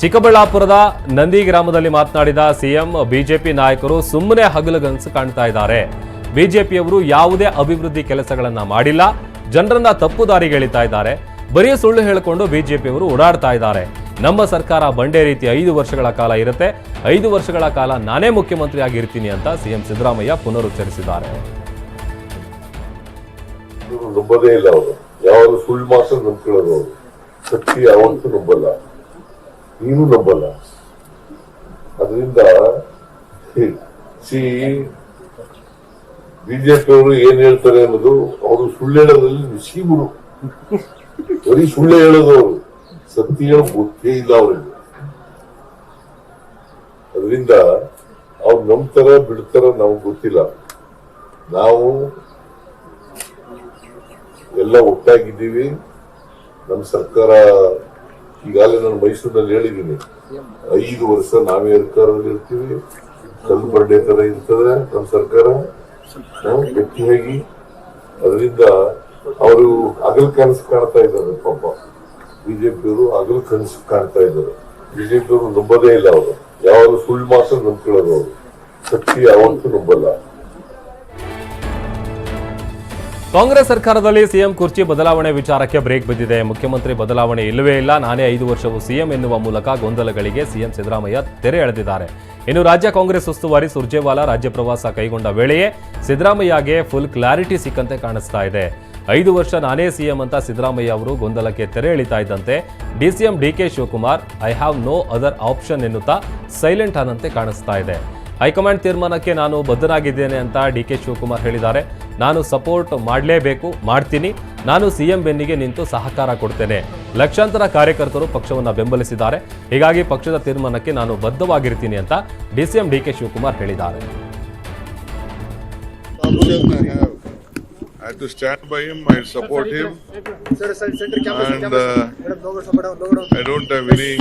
ಚಿಕ್ಕಬಳ್ಳಾಪುರದ ನಂದಿ ಗ್ರಾಮದಲ್ಲಿ ಮಾತನಾಡಿದ ಸಿಎಂ, ಬಿಜೆಪಿ ನಾಯಕರು ಸುಮ್ಮನೆ ಹಗಲುಗನಸು ಕಾಣ್ತಾ ಇದ್ದಾರೆ. ಬಿಜೆಪಿಯವರು ಯಾವುದೇ ಅಭಿವೃದ್ಧಿ ಕೆಲಸಗಳನ್ನ ಮಾಡಿಲ್ಲ. ಜನರನ್ನ ತಪ್ಪು ದಾರಿಗೆ ಎಳಿತಾ ಇದ್ದಾರೆ. ಬರೀ ಸುಳ್ಳು ಹೇಳಿಕೊಂಡು ಬಿಜೆಪಿಯವರು ಓಡಾಡ್ತಾ ಇದ್ದಾರೆ. ನಮ್ಮ ಸರ್ಕಾರ ಬಂಡೆ ರೀತಿ ಐದು ವರ್ಷಗಳ ಕಾಲ ಇರುತ್ತೆ. ಐದು ವರ್ಷಗಳ ಕಾಲ ನಾನೇ ಮುಖ್ಯಮಂತ್ರಿ ಆಗಿರ್ತೀನಿ ಅಂತ ಸಿಎಂ ಸಿದ್ದರಾಮಯ್ಯ ಪುನರುಚ್ಚರಿಸಿದ್ದಾರೆ. ನಂಬೋದೇ ಇಲ್ಲ ಅವರು. ಯಾವಾಗ ಸುಳ್ಳು ಮಾತ್ರ ನಂಬ್ಕೊಳ್ಳೋದು ಅವರು. ಸತ್ಯ ಯಾವತ್ತೂ ನಂಬಲ್ಲ. ನೀನು ನಂಬಲ್ಲ. ಅದರಿಂದ ಸಿ ಬಿಜೆಪಿ ಅವರು ಏನ್ ಹೇಳ್ತಾರೆ ಅನ್ನೋದು ಅವರು ಸುಳ್ಳು ಹೇಳೋದ್ರಲ್ಲಿ ನಿಶೀಮರು ಬರೀ ಸುಳ್ಳು ಹೇಳೋದು ಅವರು. ಸತ್ಯ ಬುದ್ಧಿ ಇಲ್ಲ ಅವ್ರಿಗೆ. ಅದರಿಂದ ಅವ್ರು ನಂಬ್ತಾರ ಬಿಡ್ತಾರ ನಮ್ಗೆ ಗೊತ್ತಿಲ್ಲ. ನಾವು ಎಲ್ಲ ಒಟ್ಟಾಗಿದ್ದೀವಿ. ನಮ್ಮ ಸರ್ಕಾರ ಈಗಾಗಲೇ ನಾನು ಮೈಸೂರಿನಲ್ಲಿ ಹೇಳಿದ್ದೀನಿ. ಐದು ವರ್ಷ ನಾವೇ ಅಧಿಕಾರದಲ್ಲಿ ಇರ್ತೀವಿ. ಕಲ್ಲು ಬಂಡೆ ತರ ಇರ್ತದೆ ನಮ್ಮ ಸರ್ಕಾರ. ಗಟ್ಟಿಯಾಗಿ. ಅದರಿಂದ ಅವರು ಹಗಲ್ ಕನಸು ಕಾಣ್ತಾ ಇದ್ದಾರೆ ಪಾಪ. ಬಿಜೆಪಿಯವರು ಅಗಲು ಕನಸು ಕಾಣ್ತಾ ಇದ್ದಾರೆ. ಬಿಜೆಪಿಯವರು ನಂಬೋದೇ ಇಲ್ಲ ಅವರು. ಯಾವಾಗ ಸುಳ್ಳು ಮಾತ್ರ ನಂಬ್ಕೊಳ್ಳೋದು ಅವರು. ಸತ್ಯ ಯಾವತ್ತೂ ನಂಬಲ್ಲ. ಕಾಂಗ್ರೆಸ್ ಸರ್ಕಾರದಲ್ಲಿ ಸಿಎಂ ಕುರ್ಚಿ ಬದಲಾವಣೆ ವಿಚಾರಕ್ಕೆ ಬ್ರೇಕ್ ಬಿದ್ದಿದೆ. ಮುಖ್ಯಮಂತ್ರಿ ಬದಲಾವಣೆ ಇಲ್ಲವೇ ಇಲ್ಲ. ನಾನೇ ಐದು ವರ್ಷವೂ ಸಿಎಂ ಎನ್ನುವ ಮೂಲಕ ಗೊಂದಲಗಳಿಗೆ ಸಿಎಂ ಸಿದ್ದರಾಮಯ್ಯ ತೆರೆ ಎಳೆದಿದ್ದಾರೆ. ಇನ್ನು ರಾಜ್ಯ ಕಾಂಗ್ರೆಸ್ ಉಸ್ತುವಾರಿ ಸುರ್ಜೇವಾಲಾ ರಾಜ್ಯ ಪ್ರವಾಸ ಕೈಗೊಂಡ ವೇಳೆಯೇ ಸಿದ್ದರಾಮಯ್ಯಗೆ ಫುಲ್ ಕ್ಲಾರಿಟಿ ಸಿಕ್ಕಂತೆ ಕಾಣಿಸ್ತಾ ಇದೆ. ಐದು ವರ್ಷ ನಾನೇ ಸಿಎಂ ಅಂತ ಸಿದ್ದರಾಮಯ್ಯ ಅವರು ಗೊಂದಲಕ್ಕೆ ತೆರೆ ಎಳಿತಾ ಇದ್ದಂತೆ DCM DK Shivakumar, I have no other option ಎನ್ನುತ್ತಾ ಸೈಲೆಂಟ್ ಆದಂತೆ ಕಾಣಿಸ್ತಾ ಇದೆ. ಹೈಕಮಾಂಡ್ ತೀರ್ಮಾನಕ್ಕೆ ನಾನು ಬದ್ಧನಾಗಿದ್ದೇನೆ ಅಂತ ಡಿ ಕೆ ಶಿವಕುಮಾರ್ ಹೇಳಿದ್ದಾರೆ. ನಾನು ಸಪೋರ್ಟ್ ಮಾಡಲೇಬೇಕು, ಮಾಡ್ತೀನಿ. ನಾನು ಸಿಎಂ ಬೆನ್ನಿಗೆ ನಿಂತು ಸಹಕಾರ ಕೊಡ್ತೇನೆ. ಲಕ್ಷಾಂತರ ಕಾರ್ಯಕರ್ತರು ಪಕ್ಷವನ್ನು ಬೆಂಬಲಿಸಿದ್ದಾರೆ. ಹೀಗಾಗಿ ಪಕ್ಷದ ತೀರ್ಮಾನಕ್ಕೆ ನಾನು ಬದ್ಧವಾಗಿರ್ತೀನಿ ಅಂತ ಡಿಸಿಎಂ ಡಿ ಕೆ ಶಿವಕುಮಾರ್ ಹೇಳಿದ್ದಾರೆ. I have. To stand by him, I support him, Sir, sir, center camera, and uh, Madam, logo, sir, madam, logo down. I don't have any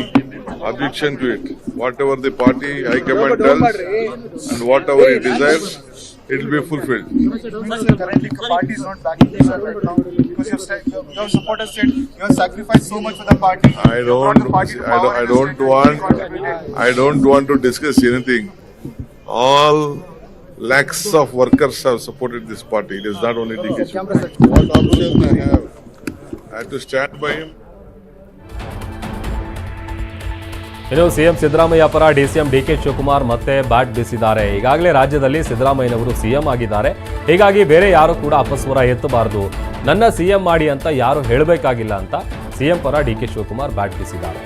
objection to it. Whatever the party I command tells and whatever he desires, it will be fulfilled. Currently the party is not backing you, sir, right now. Because your, sta- your your supporters said you have sacrificed so much for the party. I You brought don't, the party to I don't, power I and don't you want, contributed. I don't want to discuss anything. All lakhs of workers have supported this party. It is not only DK. Sir. What option I have? I have to stand by him. ಇನ್ನು CM Siddaramaiah ಪರ DCM D K Shivakumar ಮತ್ತೆ bat ಬೀಸಿದ್ದಾರೆ ಈಗಾಗಲೇ ರಾಜ್ಯದಲ್ಲಿ ಸಿದ್ದರಾಮಯ್ಯನವರು CM ಆಗಿದ್ದಾರೆ ಹೀಗಾಗಿ ಬೇರೆ ಯಾರು ಕೂಡ ಅಪಸ್ವರ ಎತ್ತಬಾರದು ನನ್ನ ಸಿಎಂ ಮಾಡಿ ಅಂತ ಯಾರು ಹೇಳಬೇಕಾಗಿಲ್ಲ ಅಂತ ಸಿಎಂ ಪರ ಡಿ ಕೆ ಶಿವಕುಮಾರ್ ಬ್ಯಾಟ್ ಬೀಸಿದ್ದಾರೆ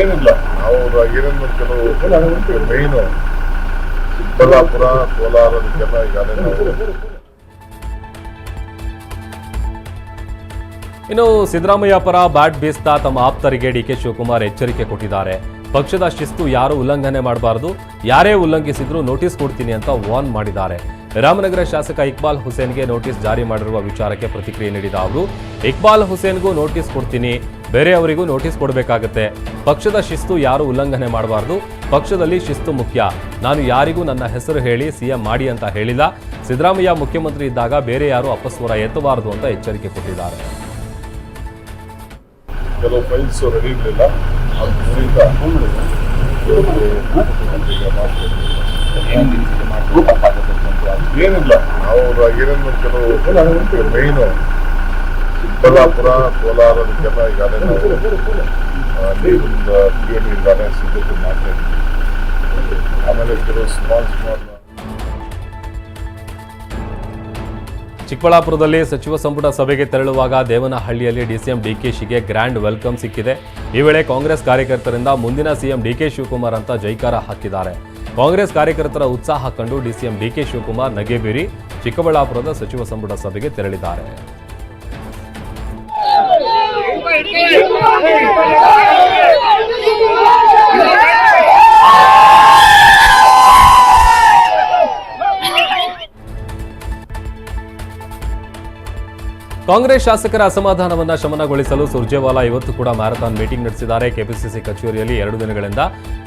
ಏನಿಲ್ಲ ನಾವು ಏನೇನು ಕೆಲವು ಚಿಕ್ಕಬಳ್ಳಾಪುರ ಕೋಲಾರದಕ್ಕೆಲ್ಲ ಇನ್ನು ಸಿದ್ದರಾಮಯ್ಯ ಪರ ಬ್ಯಾಟ್ ಬೀಸ್ತಾ ತಮ್ಮ ಆಪ್ತರಿಗೆ ಡಿ ಕೆ ಶಿವಕುಮಾರ್ ಎಚ್ಚರಿಕೆ ಕೊಟ್ಟಿದ್ದಾರೆ. ಪಕ್ಷದ ಶಿಸ್ತು ಯಾರು ಉಲ್ಲಂಘನೆ ಮಾಡಬಾರದು, ಯಾರೇ ಉಲ್ಲಂಘಿಸಿದ್ರು ನೋಟಿಸ್ ಕೊಡ್ತೀನಿ ಅಂತ ವಾರ್ನ್ ಮಾಡಿದ್ದಾರೆ. ರಾಮನಗರ ಶಾಸಕ ಇಕ್ಬಾಲ್ ಹುಸೇನ್ಗೆ ನೋಟಿಸ್ ಜಾರಿ ಮಾಡಿರುವ ವಿಚಾರಕ್ಕೆ ಪ್ರತಿಕ್ರಿಯೆ ನೀಡಿದ ಅವರು ಇಕ್ಬಾಲ್ ಹುಸೇನ್ಗೂ ನೋಟಿಸ್ ಕೊಡ್ತೀನಿ ಬೇರೆಯವರಿಗೂ ನೋಟಿಸ್ ಕೊಡಬೇಕಾಗತ್ತೆ. ಪಕ್ಷದ ಶಿಸ್ತು ಯಾರು ಉಲ್ಲಂಘನೆ ಮಾಡಬಾರ್ದು ಪಕ್ಷದಲ್ಲಿ ಶಿಸ್ತು ಮುಖ್ಯ. ನಾನು ಯಾರಿಗೂ ನನ್ನ ಹೆಸರು ಹೇಳಿ ಸಿಎಂ ಮಾಡಿ ಅಂತ ಹೇಳಿಲ್ಲ. ಸಿದ್ದರಾಮಯ್ಯ ಮುಖ್ಯಮಂತ್ರಿ ಇದ್ದಾಗ ಬೇರೆ ಯಾರು ಅಪಸ್ವರ ಎತ್ತಬಾರದು ಅಂತ ಎಚ್ಚರಿಕೆ ಕೊಟ್ಟಿದ್ದಾರೆ. ಕೆಲವು ಫೈಲ್ಸ್ ರೆಡಿ ಇರಲಿಲ್ಲ. ಅದರಿಂದ ಏನಿಲ್ಲ. ನಾವು ಏನೇನು ಕೆಲವು ಮೈನು ಚಿಕ್ಕಬಳ್ಳಾಪುರ ಕೋಲಾರದಕ್ಕೆಲ್ಲ ಈಗಾಗಲೇ ನಾವು ಆ, ನೀರಿನ ಕುಡಿಯೋ ನೀರಿಗಾಗಲೇ ಸಿದ್ಧತೆ ಮಾಡ್ತಾ ಇದ್ದೀವಿ. ಆಮೇಲೆ ಕೆಲವು ಸ್ಮಾಲ್ ಸ್ಮಾಲ್ ಚಿಕ್ಕಬಳ್ಳಾಪುರದಲ್ಲಿ ಸಚಿವ ಸಂಪುಟ ಸಭೆಗೆ ತೆರಳುವಾಗ ದೇವನಹಳ್ಳಿಯಲ್ಲಿ ಡಿಸಿಎಂ ಡಿಕೆಶಿಗೆ ಗ್ರ್ಯಾಂಡ್ ವೆಲ್ಕಮ್ ಸಿಕ್ಕಿದೆ. ಈ ವೇಳೆ ಕಾಂಗ್ರೆಸ್ ಕಾರ್ಯಕರ್ತರಿಂದ ಮುಂದಿನ ಸಿಎಂ ಡಿಕೆ ಶಿವಕುಮಾರ್ ಅಂತ ಜೈಕಾರ ಹಾಕಿದ್ದಾರೆ. ಕಾಂಗ್ರೆಸ್ ಕಾರ್ಯಕರ್ತರ ಉತ್ಸಾಹ ಕಂಡು ಡಿಸಿಎಂ ಡಿಕೆ ಶಿವಕುಮಾರ್ ನಗೆ ಬೀರಿ ಚಿಕ್ಕಬಳ್ಳಾಪುರದ ಸಚಿವ ಸಂಪುಟ ಸಭೆಗೆ ತೆರಳಿದ್ದಾರೆ ಕಾಂಗ್ರೆಸ್ ಶಾಸಕರ ಅಸಮಾಧಾನವನ್ನ ಶಮನಗೊಳಿಸಲು ಸುರ್ಜೇವಾಲಾ ಇವತ್ತು ಕೂಡ ಮ್ಯಾರಥಾನ್ ಮೀಟಿಂಗ್ ನಡೆಸಿದ್ದಾರೆ. ಕೆಪಿಸಿಸಿ ಕಚೇರಿಯಲ್ಲಿ ಎರಡು ದಿನಗಳಿಂದ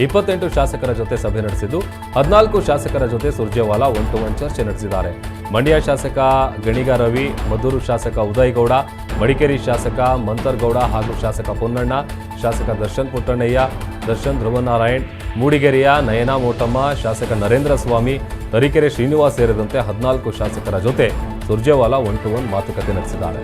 ಇಪ್ಪತ್ತೆಂಟು ಶಾಸಕರ ಜೊತೆ ಸಭೆ ನಡೆಸಿದ್ದು, ಹದಿನಾಲ್ಕು ಶಾಸಕರ ಜೊತೆ ಸುರ್ಜೇವಾಲಾ ಒನ್ ಟು ಒನ್ ಚರ್ಚೆ ನಡೆಸಿದ್ದಾರೆ. ಮಂಡ್ಯ ಶಾಸಕ ಗಣಿಗ ರವಿ, ಮದ್ದೂರು ಶಾಸಕ ಉದಯ್ ಗೌಡ ಮಡಿಕೇರಿ ಶಾಸಕ ಮಂತರ್ಗೌಡ ಹಾಗೂ ಶಾಸಕ ಪೊನ್ನಣ್ಣ, ಶಾಸಕ ದರ್ಶನ್ ಪುಟ್ಟಣ್ಣಯ್ಯ, ದರ್ಶನ್ ಧ್ರುವನಾರಾಯಣ್, ಮೂಡಿಗೆರೆಯ ನಯನಾ ಮೋಟಮ್ಮ, ಶಾಸಕ ನರೇಂದ್ರ ಸ್ವಾಮಿ, ತರೀಕೆರೆ ಶ್ರೀನಿವಾಸ್ ಸೇರಿದಂತೆ ಹದಿನಾಲ್ಕು ಶಾಸಕರ ಜೊತೆ ಸುರ್ಜೇವಾಲಾ ಒನ್ ಟು ಒನ್ ಮಾತುಕತೆ ನಡೆಸಿದ್ದಾರೆ.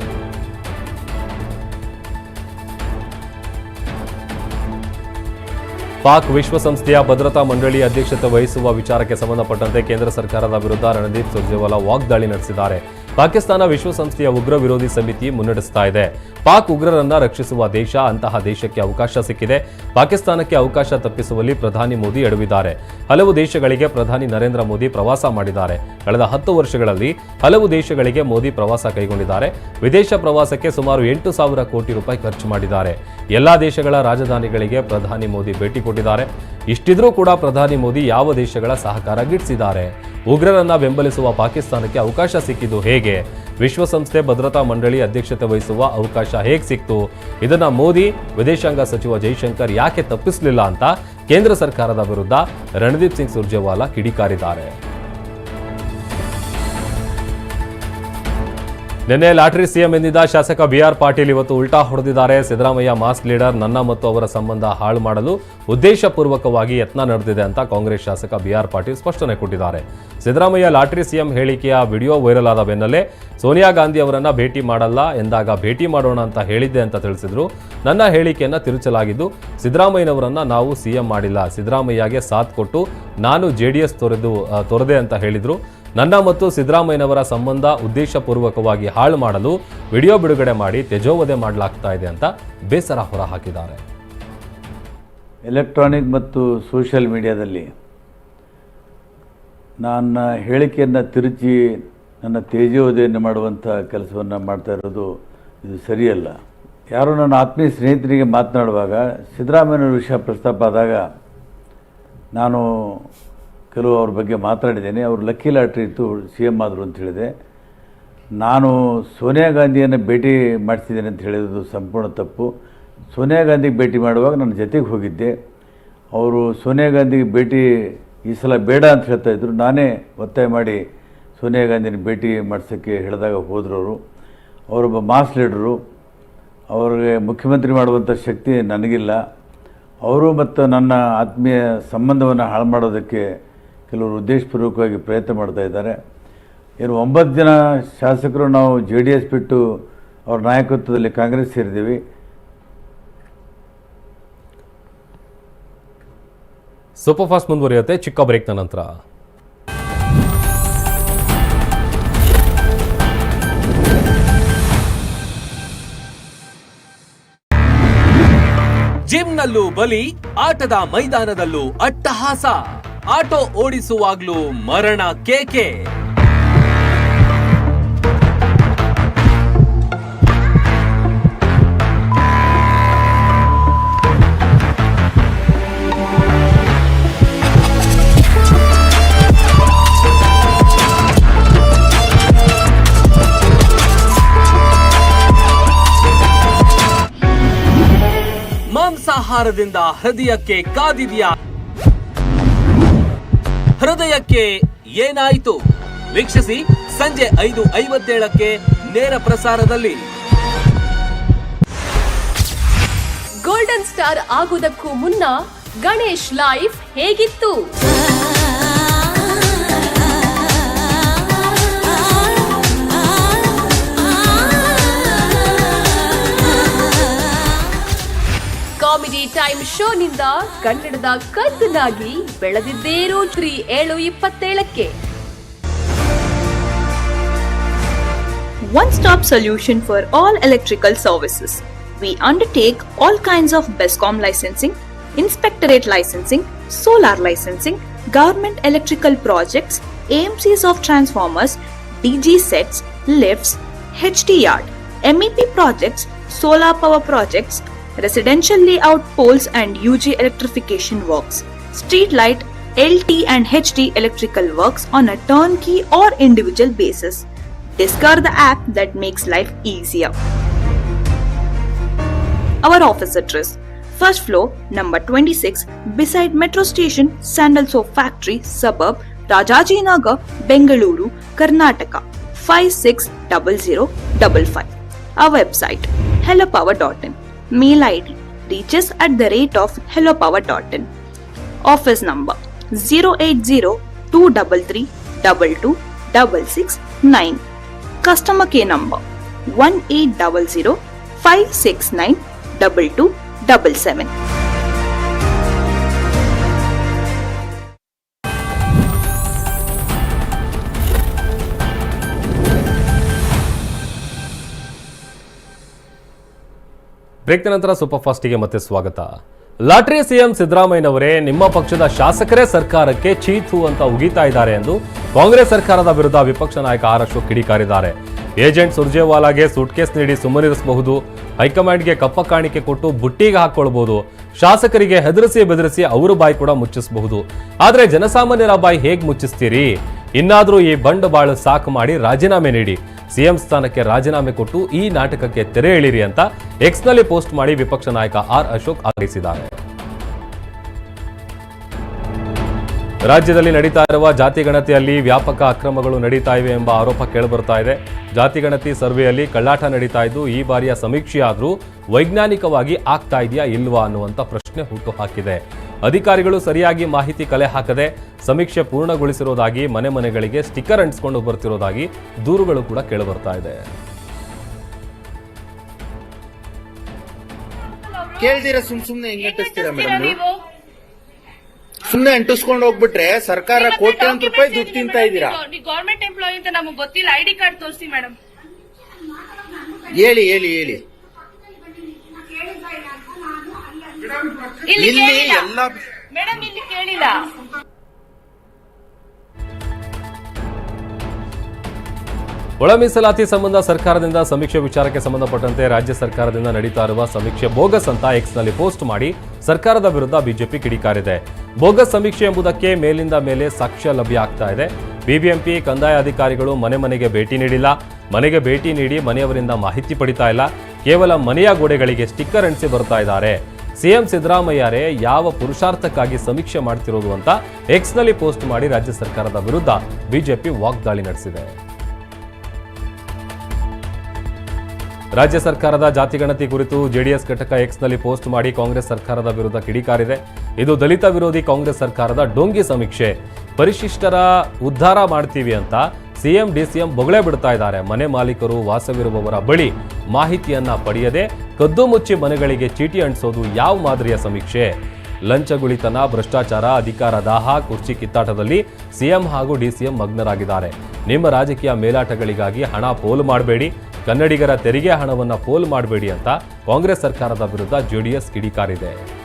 ಪಾಕ್ ವಿಶ್ವಸಂಸ್ಥೆಯ ಭದ್ರತಾ ಮಂಡಳಿ ಅಧ್ಯಕ್ಷತೆ ವಹಿಸುವ ವಿಚಾರಕ್ಕೆ ಸಂಬಂಧಪಟ್ಟಂತೆ ಕೇಂದ್ರ ಸರ್ಕಾರದ ವಿರುದ್ಧ ರಣದೀಪ್ ಸುರ್ಜೇವಾಲಾ ವಾಗ್ದಾಳಿ ನಡೆಸಿದ್ದಾರೆ. ಪಾಕಿಸ್ತಾನ ವಿಶ್ವಸಂಸ್ಥೆಯ ಉಗ್ರ ವಿರೋಧಿ ಸಮಿತಿ ಮುನ್ನಡೆಸ್ತಾ ಇದೆ. ಪಾಕ್ ಉಗ್ರರನ್ನ ರಕ್ಷಿಸುವ ದೇಶ ಅಂತಹ ದೇಶಕ್ಕೆ ಅವಕಾಶ ಸಿಕ್ಕಿದೆ. ಪಾಕಿಸ್ತಾನಕ್ಕೆ ಅವಕಾಶ ತಪ್ಪಿಸುವಲ್ಲಿ ಪ್ರಧಾನಿ ಮೋದಿ ಎಡವಿದ್ದಾರೆ. ಹಲವು ದೇಶಗಳಿಗೆ ಪ್ರಧಾನಿ ನರೇಂದ್ರ ಮೋದಿ ಪ್ರವಾಸ ಮಾಡಿದ್ದಾರೆ. ಕಳೆದ ಹತ್ತು ವರ್ಷಗಳಲ್ಲಿ ಹಲವು ದೇಶಗಳಿಗೆ ಮೋದಿ ಪ್ರವಾಸ ಕೈಗೊಂಡಿದ್ದಾರೆ. ವಿದೇಶ ಪ್ರವಾಸಕ್ಕೆ ಸುಮಾರು ಎಂಟು ಸಾವಿರ ಕೋಟಿ ರೂಪಾಯಿ ಖರ್ಚು ಮಾಡಿದ್ದಾರೆ. ಎಲ್ಲಾ ದೇಶಗಳ ರಾಜಧಾನಿಗಳಿಗೆ ಪ್ರಧಾನಿ ಮೋದಿ ಭೇಟಿ ಕೊಟ್ಟಿದ್ದಾರೆ. ಇಷ್ಟಿದ್ರೂ ಕೂಡ ಪ್ರಧಾನಿ ಮೋದಿ ಯಾವ ದೇಶಗಳ ಸಹಕಾರ ಗಿಟ್ಟಿಸಿದ್ದಾರೆ ಉಗ್ರರನ್ನ ಬೆಂಬಲಿಸುವ ಪಾಕಿಸ್ತಾನಕ್ಕೆ ಅವಕಾಶ ಸಿಕ್ಕಿದ್ದು ಹೇಗೆ? ವಿಶ್ವಸಂಸ್ಥೆ ಭದ್ರತಾ ಮಂಡಳಿ ಅಧ್ಯಕ್ಷತೆ ವಹಿಸುವ ಅವಕಾಶ ಹೇಗೆ ಸಿಕ್ತು? ಇದನ್ನ ಮೋದಿ, ವಿದೇಶಾಂಗ ಸಚಿವ ಜೈಶಂಕರ್ ಯಾಕೆ ತಪ್ಪಿಸಲಿಲ್ಲ ಅಂತ ಕೇಂದ್ರ ಸರ್ಕಾರದ ವಿರುದ್ಧ ರಣದೀಪ್ ಸಿಂಗ್ ಸುರ್ಜೇವಾಲಾ ಕಿಡಿಕಾರಿದ್ದಾರೆ. ನಿನ್ನೆ ಲಾಟರಿ ಸಿಎಂ ಎಂದಿದ್ದ ಶಾಸಕ ಬಿಆರ್ ಪಾಟೀಲ್ ಇವತ್ತು ಉಲ್ಟಾ ಹೊಡೆದಿದ್ದಾರೆ. ಸಿದ್ದರಾಮಯ್ಯ ಮಾಸ್ ಲೀಡರ್, ನನ್ನ ಮತ್ತು ಅವರ ಸಂಬಂಧ ಹಾಳು ಮಾಡಲು ಉದ್ದೇಶಪೂರ್ವಕವಾಗಿ ಯತ್ನ ನಡೆದಿದೆ ಅಂತ ಕಾಂಗ್ರೆಸ್ ಶಾಸಕ ಬಿಆರ್ ಪಾಟೀಲ್ ಸ್ಪಷ್ಟನೆ ಕೊಟ್ಟಿದ್ದಾರೆ. ಸಿದ್ದರಾಮಯ್ಯ ಲಾಟರಿ ಸಿಎಂ ಹೇಳಿಕೆಯ ವಿಡಿಯೋ ವೈರಲ್ ಆದ ಬೆನ್ನಲ್ಲೇ ಸೋನಿಯಾ ಗಾಂಧಿ ಅವರನ್ನ ಭೇಟಿ ಮಾಡಲ್ಲ ಎಂದಾಗ ಭೇಟಿ ಮಾಡೋಣ ಅಂತ ಹೇಳಿದ್ದೆ ಅಂತ ತಿಳಿಸಿದ್ರು. ನನ್ನ ಹೇಳಿಕೆಯನ್ನು ತಿರುಚಲಾಗಿದ್ದು, ಸಿದ್ದರಾಮಯ್ಯನವರನ್ನ ನಾವು ಸಿಎಂ ಮಾಡಿಲ್ಲ. ಸಿದ್ದರಾಮಯ್ಯಗೆ ಸಾಥ್ ಕೊಟ್ಟು ನಾನು ಜೆಡಿಎಸ್ ತೊರೆದು ತೊರೆದೆ ಅಂತ ಹೇಳಿದ್ರು. ನನ್ನ ಮತ್ತು ಸಿದ್ದರಾಮಯ್ಯನವರ ಸಂಬಂಧ ಉದ್ದೇಶಪೂರ್ವಕವಾಗಿ ಹಾಳು ಮಾಡಲು ವಿಡಿಯೋ ಬಿಡುಗಡೆ ಮಾಡಿ ತೆಜೋವಧೆ ಮಾಡಲಾಗ್ತಾ ಇದೆ ಅಂತ ಬೇಸರ ಹೊರಹಾಕಿದ್ದಾರೆ. ಎಲೆಕ್ಟ್ರಾನಿಕ್ ಮತ್ತು ಸೋಷಿಯಲ್ ಮೀಡಿಯಾದಲ್ಲಿ ನನ್ನ ಹೇಳಿಕೆಯನ್ನು ತಿರುಚಿ ನನ್ನ ತೇಜೋವಧೆಯನ್ನು ಮಾಡುವಂಥ ಕೆಲಸವನ್ನು ಮಾಡ್ತಾ ಇರೋದು ಇದು ಸರಿಯಲ್ಲ. ಯಾರೋ ನನ್ನ ಆತ್ಮೀಯ ಸ್ನೇಹಿತರಿಗೆ ಮಾತನಾಡುವಾಗ ಸಿದ್ದರಾಮಯ್ಯನವ್ರ ವಿಷಯ ಪ್ರಸ್ತಾಪ ಆದಾಗ ನಾನು ಕೆಲವು ಅವ್ರ ಬಗ್ಗೆ ಮಾತಾಡಿದ್ದೇನೆ. ಅವರು ಲಕ್ಕಿ ಲಾಟ್ರಿ ಇತ್ತು, ಸಿ ಎಂ ಆದರು ಅಂತ ಹೇಳಿದೆ. ನಾನು ಸೋನಿಯಾ ಗಾಂಧಿಯನ್ನು ಭೇಟಿ ಮಾಡಿಸಿದ್ದೇನೆ ಅಂತ ಹೇಳಿದ್ದು ಸಂಪೂರ್ಣ ತಪ್ಪು. ಸೋನಿಯಾ ಗಾಂಧಿಗೆ ಭೇಟಿ ಮಾಡುವಾಗ ನನ್ನ ಜೊತೆಗೆ ಹೋಗಿದ್ದೆ. ಅವರು ಸೋನಿಯಾ ಗಾಂಧಿಗೆ ಭೇಟಿ ಈ ಸಲ ಬೇಡ ಅಂತ ಹೇಳ್ತಾ ಇದ್ದರು ನಾನೇ ಒತ್ತಾಯ ಮಾಡಿ ಸೋನಿಯಾ ಗಾಂಧಿನ ಭೇಟಿ ಮಾಡಿಸೋಕ್ಕೆ ಹೇಳಿದಾಗ ಹೋದರು ಅವರು. ಅವರೊಬ್ಬ ಮಾಸ್ ಲೀಡರು. ಅವ್ರಿಗೆ ಮುಖ್ಯಮಂತ್ರಿ ಮಾಡುವಂಥ ಶಕ್ತಿ ನನಗಿಲ್ಲ. ಅವರು ಮತ್ತು ನನ್ನ ಆತ್ಮೀಯ ಸಂಬಂಧವನ್ನು ಹಾಳು ಮಾಡೋದಕ್ಕೆ ಕೆಲವರು ಉದ್ದೇಶಪೂರ್ವಕವಾಗಿ ಪ್ರಯತ್ನ ಮಾಡ್ತಾ ಇದ್ದಾರೆ. ಏನು ಒಂಬತ್ತು ಜನ ಶಾಸಕರು ನಾವು ಜೆ ಡಿ ಎಸ್ ಬಿಟ್ಟು ಅವ್ರ ನಾಯಕತ್ವದಲ್ಲಿ ಕಾಂಗ್ರೆಸ್ ಸೇರಿದ್ದೀವಿ. ಸೂಪರ್ ಫಾಸ್ಟ್ ಮುಂದುವರಿಯುತ್ತೆ. ಚಿಕ್ಕ ಬ್ರೇಕ್ನ ನಂತರ. ಜಿಮ್ನಲ್ಲೂ ಬಲಿ ಆಟದ ಮೈದಾನದಲ್ಲೂ ಅಟ್ಟಹಾಸ. ಆಟೋ ಓಡಿಸುವಾಗ್ಲೂ ಮರಣ ಕೇಕೆ ಮಾಂಸಾಹಾರದಿಂದ ಹೃದಯಕ್ಕೆ ಕಾದಿದೆಯಾ ಹೃದಯಕ್ಕೆ ಏನಾಯಿತು? ವೀಕ್ಷಿಸಿ ಸಂಜೆ ಐದು ಐವತ್ತೇಳಕ್ಕೆ ನೇರ ಪ್ರಸಾರದಲ್ಲಿ. ಗೋಲ್ಡನ್ ಸ್ಟಾರ್ ಆಗುವುದಕ್ಕೂ ಮುನ್ನ ಗಣೇಶ್ ಲೈಫ್ ಹೇಗಿತ್ತು? ಕಾಮಿಡಿ ಟೈಮ್ ಶೋ ನಿಂದ ಕನ್ನಡದ ಕದ್ದನಾಗಿ ಬೆಳೆದಿದ್ದೇರು ತ್ರೀ ಏಳು ಇಪ್ಪತ್ತೇಳಕ್ಕೆ. One stop solution for all electrical services we undertake all kinds of best licensing inspectorate licensing solar licensing government electrical projects M C of transformers DG sets lifts H D art MEP projects solar power projects residential layout poles and UG electrification works, street light, LT and HT electrical works on a turnkey or individual basis. Discover the app that makes life easier. Our office address First floor, number 26, beside Metro Station, Sandal Soap Factory, suburb, Rajajinagar, Bengaluru, Karnataka 560055. Our website hellopower.in. Mail ID reaches at the rate of hellopower.in. Office number 080 233 22669. Customer care number 1800 569 2277. Break ನಂತರ super ಫಾಸ್ಟಿಗೆ ಮತ್ತೆ ಸ್ವಾಗತ. Lottery CM ಸಿದ್ದರಾಮಯ್ಯನವರೇ, ನಿಮ್ಮ ಪಕ್ಷದ ಶಾಸಕರೇ ಸರ್ಕಾರಕ್ಕೆ ಚೀತು ಅಂತ ಉಗಿತಾ ಇದ್ದಾರೆ ಎಂದು ಕಾಂಗ್ರೆಸ್ ಸರ್ಕಾರದ ವಿರುದ್ಧ ವಿಪಕ್ಷ ನಾಯಕ ಆರ್ ಅಶೋಕ್ ಕಿಡಿಕಾರಿದ್ದಾರೆ. ಏಜೆಂಟ್ ಸುರ್ಜೇವಾಲಾಗೆ ಸೂಟ್ಕೇಸ್ ನೀಡಿ ಸುಮ್ಮನಿರಿಸಬಹುದು ಹೈಕಮಾಂಡ್ಗೆ ಕಪ್ಪ ಕಾಣಿಕೆ ಕೊಟ್ಟು ಬುಟ್ಟಿಗೆ ಹಾಕೊಳ್ಬಹುದು. ಶಾಸಕರಿಗೆ ಹೆದರಿಸಿ ಬೆದರಿಸಿ ಅವರ ಬಾಯಿ ಕೂಡ ಮುಚ್ಚಿಸಬಹುದು. ಆದರೆ ಜನಸಾಮಾನ್ಯರ ಬಾಯಿ ಹೇಗೆ ಮುಚ್ಚಿಸ್ತೀರಿ? ಇನ್ನಾದರೂ ಈ ಬಂಡವಾಳ ಸಾಕು ಮಾಡಿ ರಾಜೀನಾಮೆ ನೀಡಿ. ಸಿಎಂ ಸ್ಥಾನಕ್ಕೆ ರಾಜೀನಾಮೆ ಕೊಟ್ಟು ಈ ನಾಟಕಕ್ಕೆ ತೆರೆ ಎಳಿರಿ ಅಂತ ಎಕ್ಸ್ನಲ್ಲಿ ಪೋಸ್ಟ್ ಮಾಡಿ ವಿಪಕ್ಷ ನಾಯಕ ಆರ್ ಅಶೋಕ್ ಆಗ್ರಹಿಸಿದ್ದಾರೆ. ರಾಜ್ಯದಲ್ಲಿ ನಡೀತಾ ಇರುವ ಜಾತಿ ಗಣತಿಯಲ್ಲಿ ವ್ಯಾಪಕ ಅಕ್ರಮಗಳು ನಡೀತಾ ಇವೆ ಎಂಬ ಆರೋಪ ಕೇಳಿಬರ್ತಾ ಇದೆ. ಜಾತಿ ಗಣತಿ ಸರ್ವೆಯಲ್ಲಿ ಕಳ್ಳಾಟ ನಡೀತಾ ಇದ್ದು, ಈ ಬಾರಿಯ ಸಮೀಕ್ಷೆಯಾದರೂ ವೈಜ್ಞಾನಿಕವಾಗಿ ಆಗ್ತಾ ಇದೆಯಾ ಇಲ್ವಾ ಅನ್ನುವಂಥ ಪ್ರಶ್ನೆ ಹುಟ್ಟು ಹಾಕಿದೆ. ಅಧಿಕಾರಿಗಳು ಸರಿಯಾಗಿ ಮಾಹಿತಿ ಕಲೆ ಹಾಕದೆ ಸಮೀಕ್ಷೆ ಪೂರ್ಣಗೊಳಿಸಿರೋದಾಗಿ ಮನೆ ಮನೆಗಳಿಗೆ ಸ್ಟಿಕ್ಕರ್ ಅಂಟಿಸ್ಕೊಂಡು ಬರ್ತಿರೋದಾಗಿ ದೂರುಗಳು ಕೂಡ ಕೇಳಿಬರ್ತಾ ಇದೆ. ಕೇಳ್ದಿರ ಸುಮ್ ಸುಮ್ನೆ ಹೆಂಗ್ ಅಂಟಿಸ್ತೀರಾ ಮೇಡಮ್ ನೀವು? ಸುಮ್ನೆ ಅಂಟಿಸ್ಕೊಂಡು ಹೋಗ್ಬಿಟ್ರೆ ಸರ್ಕಾರ ಕೋಟ್ಯಾಂತರ ರೂಪಾಯಿ ದುಡ್ಡು ತಿಂತಾ ಇದ್ದೀರಾ? ಗೌರ್ಮೆಂಟ್ ಎಂಪ್ಲಾಯಿ ಅಂತ ನಮಗೆ ಗೊತ್ತಿಲ್ಲ. ಐಡಿ ಕಾರ್ಡ್ ತೋರಿಸಿ ಮೇಡಮ್. ಹೇಳಿ ಹೇಳಿ ಹೇಳಿ. ಇಲ್ಲಿ ಕೇಳಿಲ್ಲ. ಎಲ್ಲ ಮೇಡಮ್ ಇಲ್ಲಿ ಕೇಳಿಲ್ಲ. ಒಳ ಮೀಸಲಾತಿ ಸಂಬಂಧ ಸರ್ಕಾರದಿಂದ ಸಮೀಕ್ಷೆ ವಿಚಾರಕ್ಕೆ ಸಂಬಂಧಪಟ್ಟಂತೆ ರಾಜ್ಯ ಸರ್ಕಾರದಿಂದ ನಡೀತಾ ಇರುವ ಸಮೀಕ್ಷೆ ಬೋಗಸ್ ಅಂತ ಎಕ್ಸ್ನಲ್ಲಿ ಪೋಸ್ಟ್ ಮಾಡಿ ಸರ್ಕಾರದ ವಿರುದ್ಧ ಬಿಜೆಪಿ ಕಿಡಿಕಾರಿದೆ. ಬೋಗಸ್ ಸಮೀಕ್ಷೆ ಎಂಬುದಕ್ಕೆ ಮೇಲಿಂದ ಮೇಲೆ ಸಾಕ್ಷ್ಯ ಲಭ್ಯ ಆಗ್ತಾ ಇದೆ. ಬಿಬಿಎಂಪಿ ಕಂದಾಯ ಅಧಿಕಾರಿಗಳು ಮನೆ ಮನೆಗೆ ಭೇಟಿ ನೀಡಿಲ್ಲ. ಮನೆಗೆ ಭೇಟಿ ನೀಡಿ ಮನೆಯವರಿಂದ ಮಾಹಿತಿ ಪಡಿತಾ ಇಲ್ಲ. ಕೇವಲ ಮನೆಯ ಗೋಡೆಗಳಿಗೆ ಸ್ಟಿಕ್ಕರ್ ಅಂಟಿಸಿ ಬರ್ತಾ ಇದ್ದಾರೆ. ಸಿಎಂ ಸಿದ್ದರಾಮಯ್ಯರೇ ಯಾವ ಪುರುಷಾರ್ಥಕ್ಕಾಗಿ ಸಮೀಕ್ಷೆ ಮಾಡ್ತಿರೋದು ಅಂತ ಎಕ್ಸ್ನಲ್ಲಿ ಪೋಸ್ಟ್ ಮಾಡಿ ರಾಜ್ಯ ಸರ್ಕಾರದ ವಿರುದ್ಧ ಬಿಜೆಪಿ ವಾಗ್ದಾಳಿ ನಡೆಸಿದೆ. ರಾಜ್ಯ ಸರ್ಕಾರದ ಜಾತಿ ಗಣತಿ ಕುರಿತು ಜೆಡಿಎಸ್ ಘಟಕ ಎಕ್ಸ್ನಲ್ಲಿ ಪೋಸ್ಟ್ ಮಾಡಿ ಕಾಂಗ್ರೆಸ್ ಸರ್ಕಾರದ ವಿರುದ್ಧ ಕಿಡಿಕಾರಿದೆ. ಇದು ದಲಿತ ವಿರೋಧಿ ಕಾಂಗ್ರೆಸ್ ಸರ್ಕಾರದ ಡೋಂಗಿ ಸಮೀಕ್ಷೆ. ಪರಿಶಿಷ್ಟರ ಉದ್ಧಾರ ಮಾಡ್ತೀವಿ ಅಂತ ಸಿಎಂ, ಡಿಸಿಎಂ ಬೊಗಳೆ ಬಿಡ್ತಾ ಇದ್ದಾರೆ. ಮನೆ ಮಾಲೀಕರು ವಾಸವಿರುವವರ ಬಳಿ ಮಾಹಿತಿಯನ್ನ ಪಡೆಯದೆ ಕದ್ದು ಮುಚ್ಚಿ ಮನೆಗಳಿಗೆ ಚೀಟಿ ಅಂಟಿಸೋದು ಯಾವ ಮಾದರಿಯ ಸಮೀಕ್ಷೆ? ಲಂಚಗುಳಿತನ, ಭ್ರಷ್ಟಾಚಾರ, ಅಧಿಕಾರ, ದಾಹ, ಕುರ್ಚಿ ಕಿತ್ತಾಟದಲ್ಲಿ ಸಿಎಂ ಹಾಗೂ ಡಿಸಿಎಂ ಮಗ್ನರಾಗಿದ್ದಾರೆ. ನಿಮ್ಮ ರಾಜಕೀಯ ಮೇಲಾಟಗಳಿಗಾಗಿ ಹಣ ಪೋಲು ಮಾಡಬೇಡಿ. ಕನ್ನಡಿಗರ ತೆರಿಗೆ ಹಣವನ್ನು ಪೋಲು ಮಾಡಬೇಡಿ ಅಂತ ಕಾಂಗ್ರೆಸ್ ಸರ್ಕಾರದ ವಿರುದ್ಧ ಜೆಡಿಎಸ್ ಕಿಡಿಕಾರಿದೆ.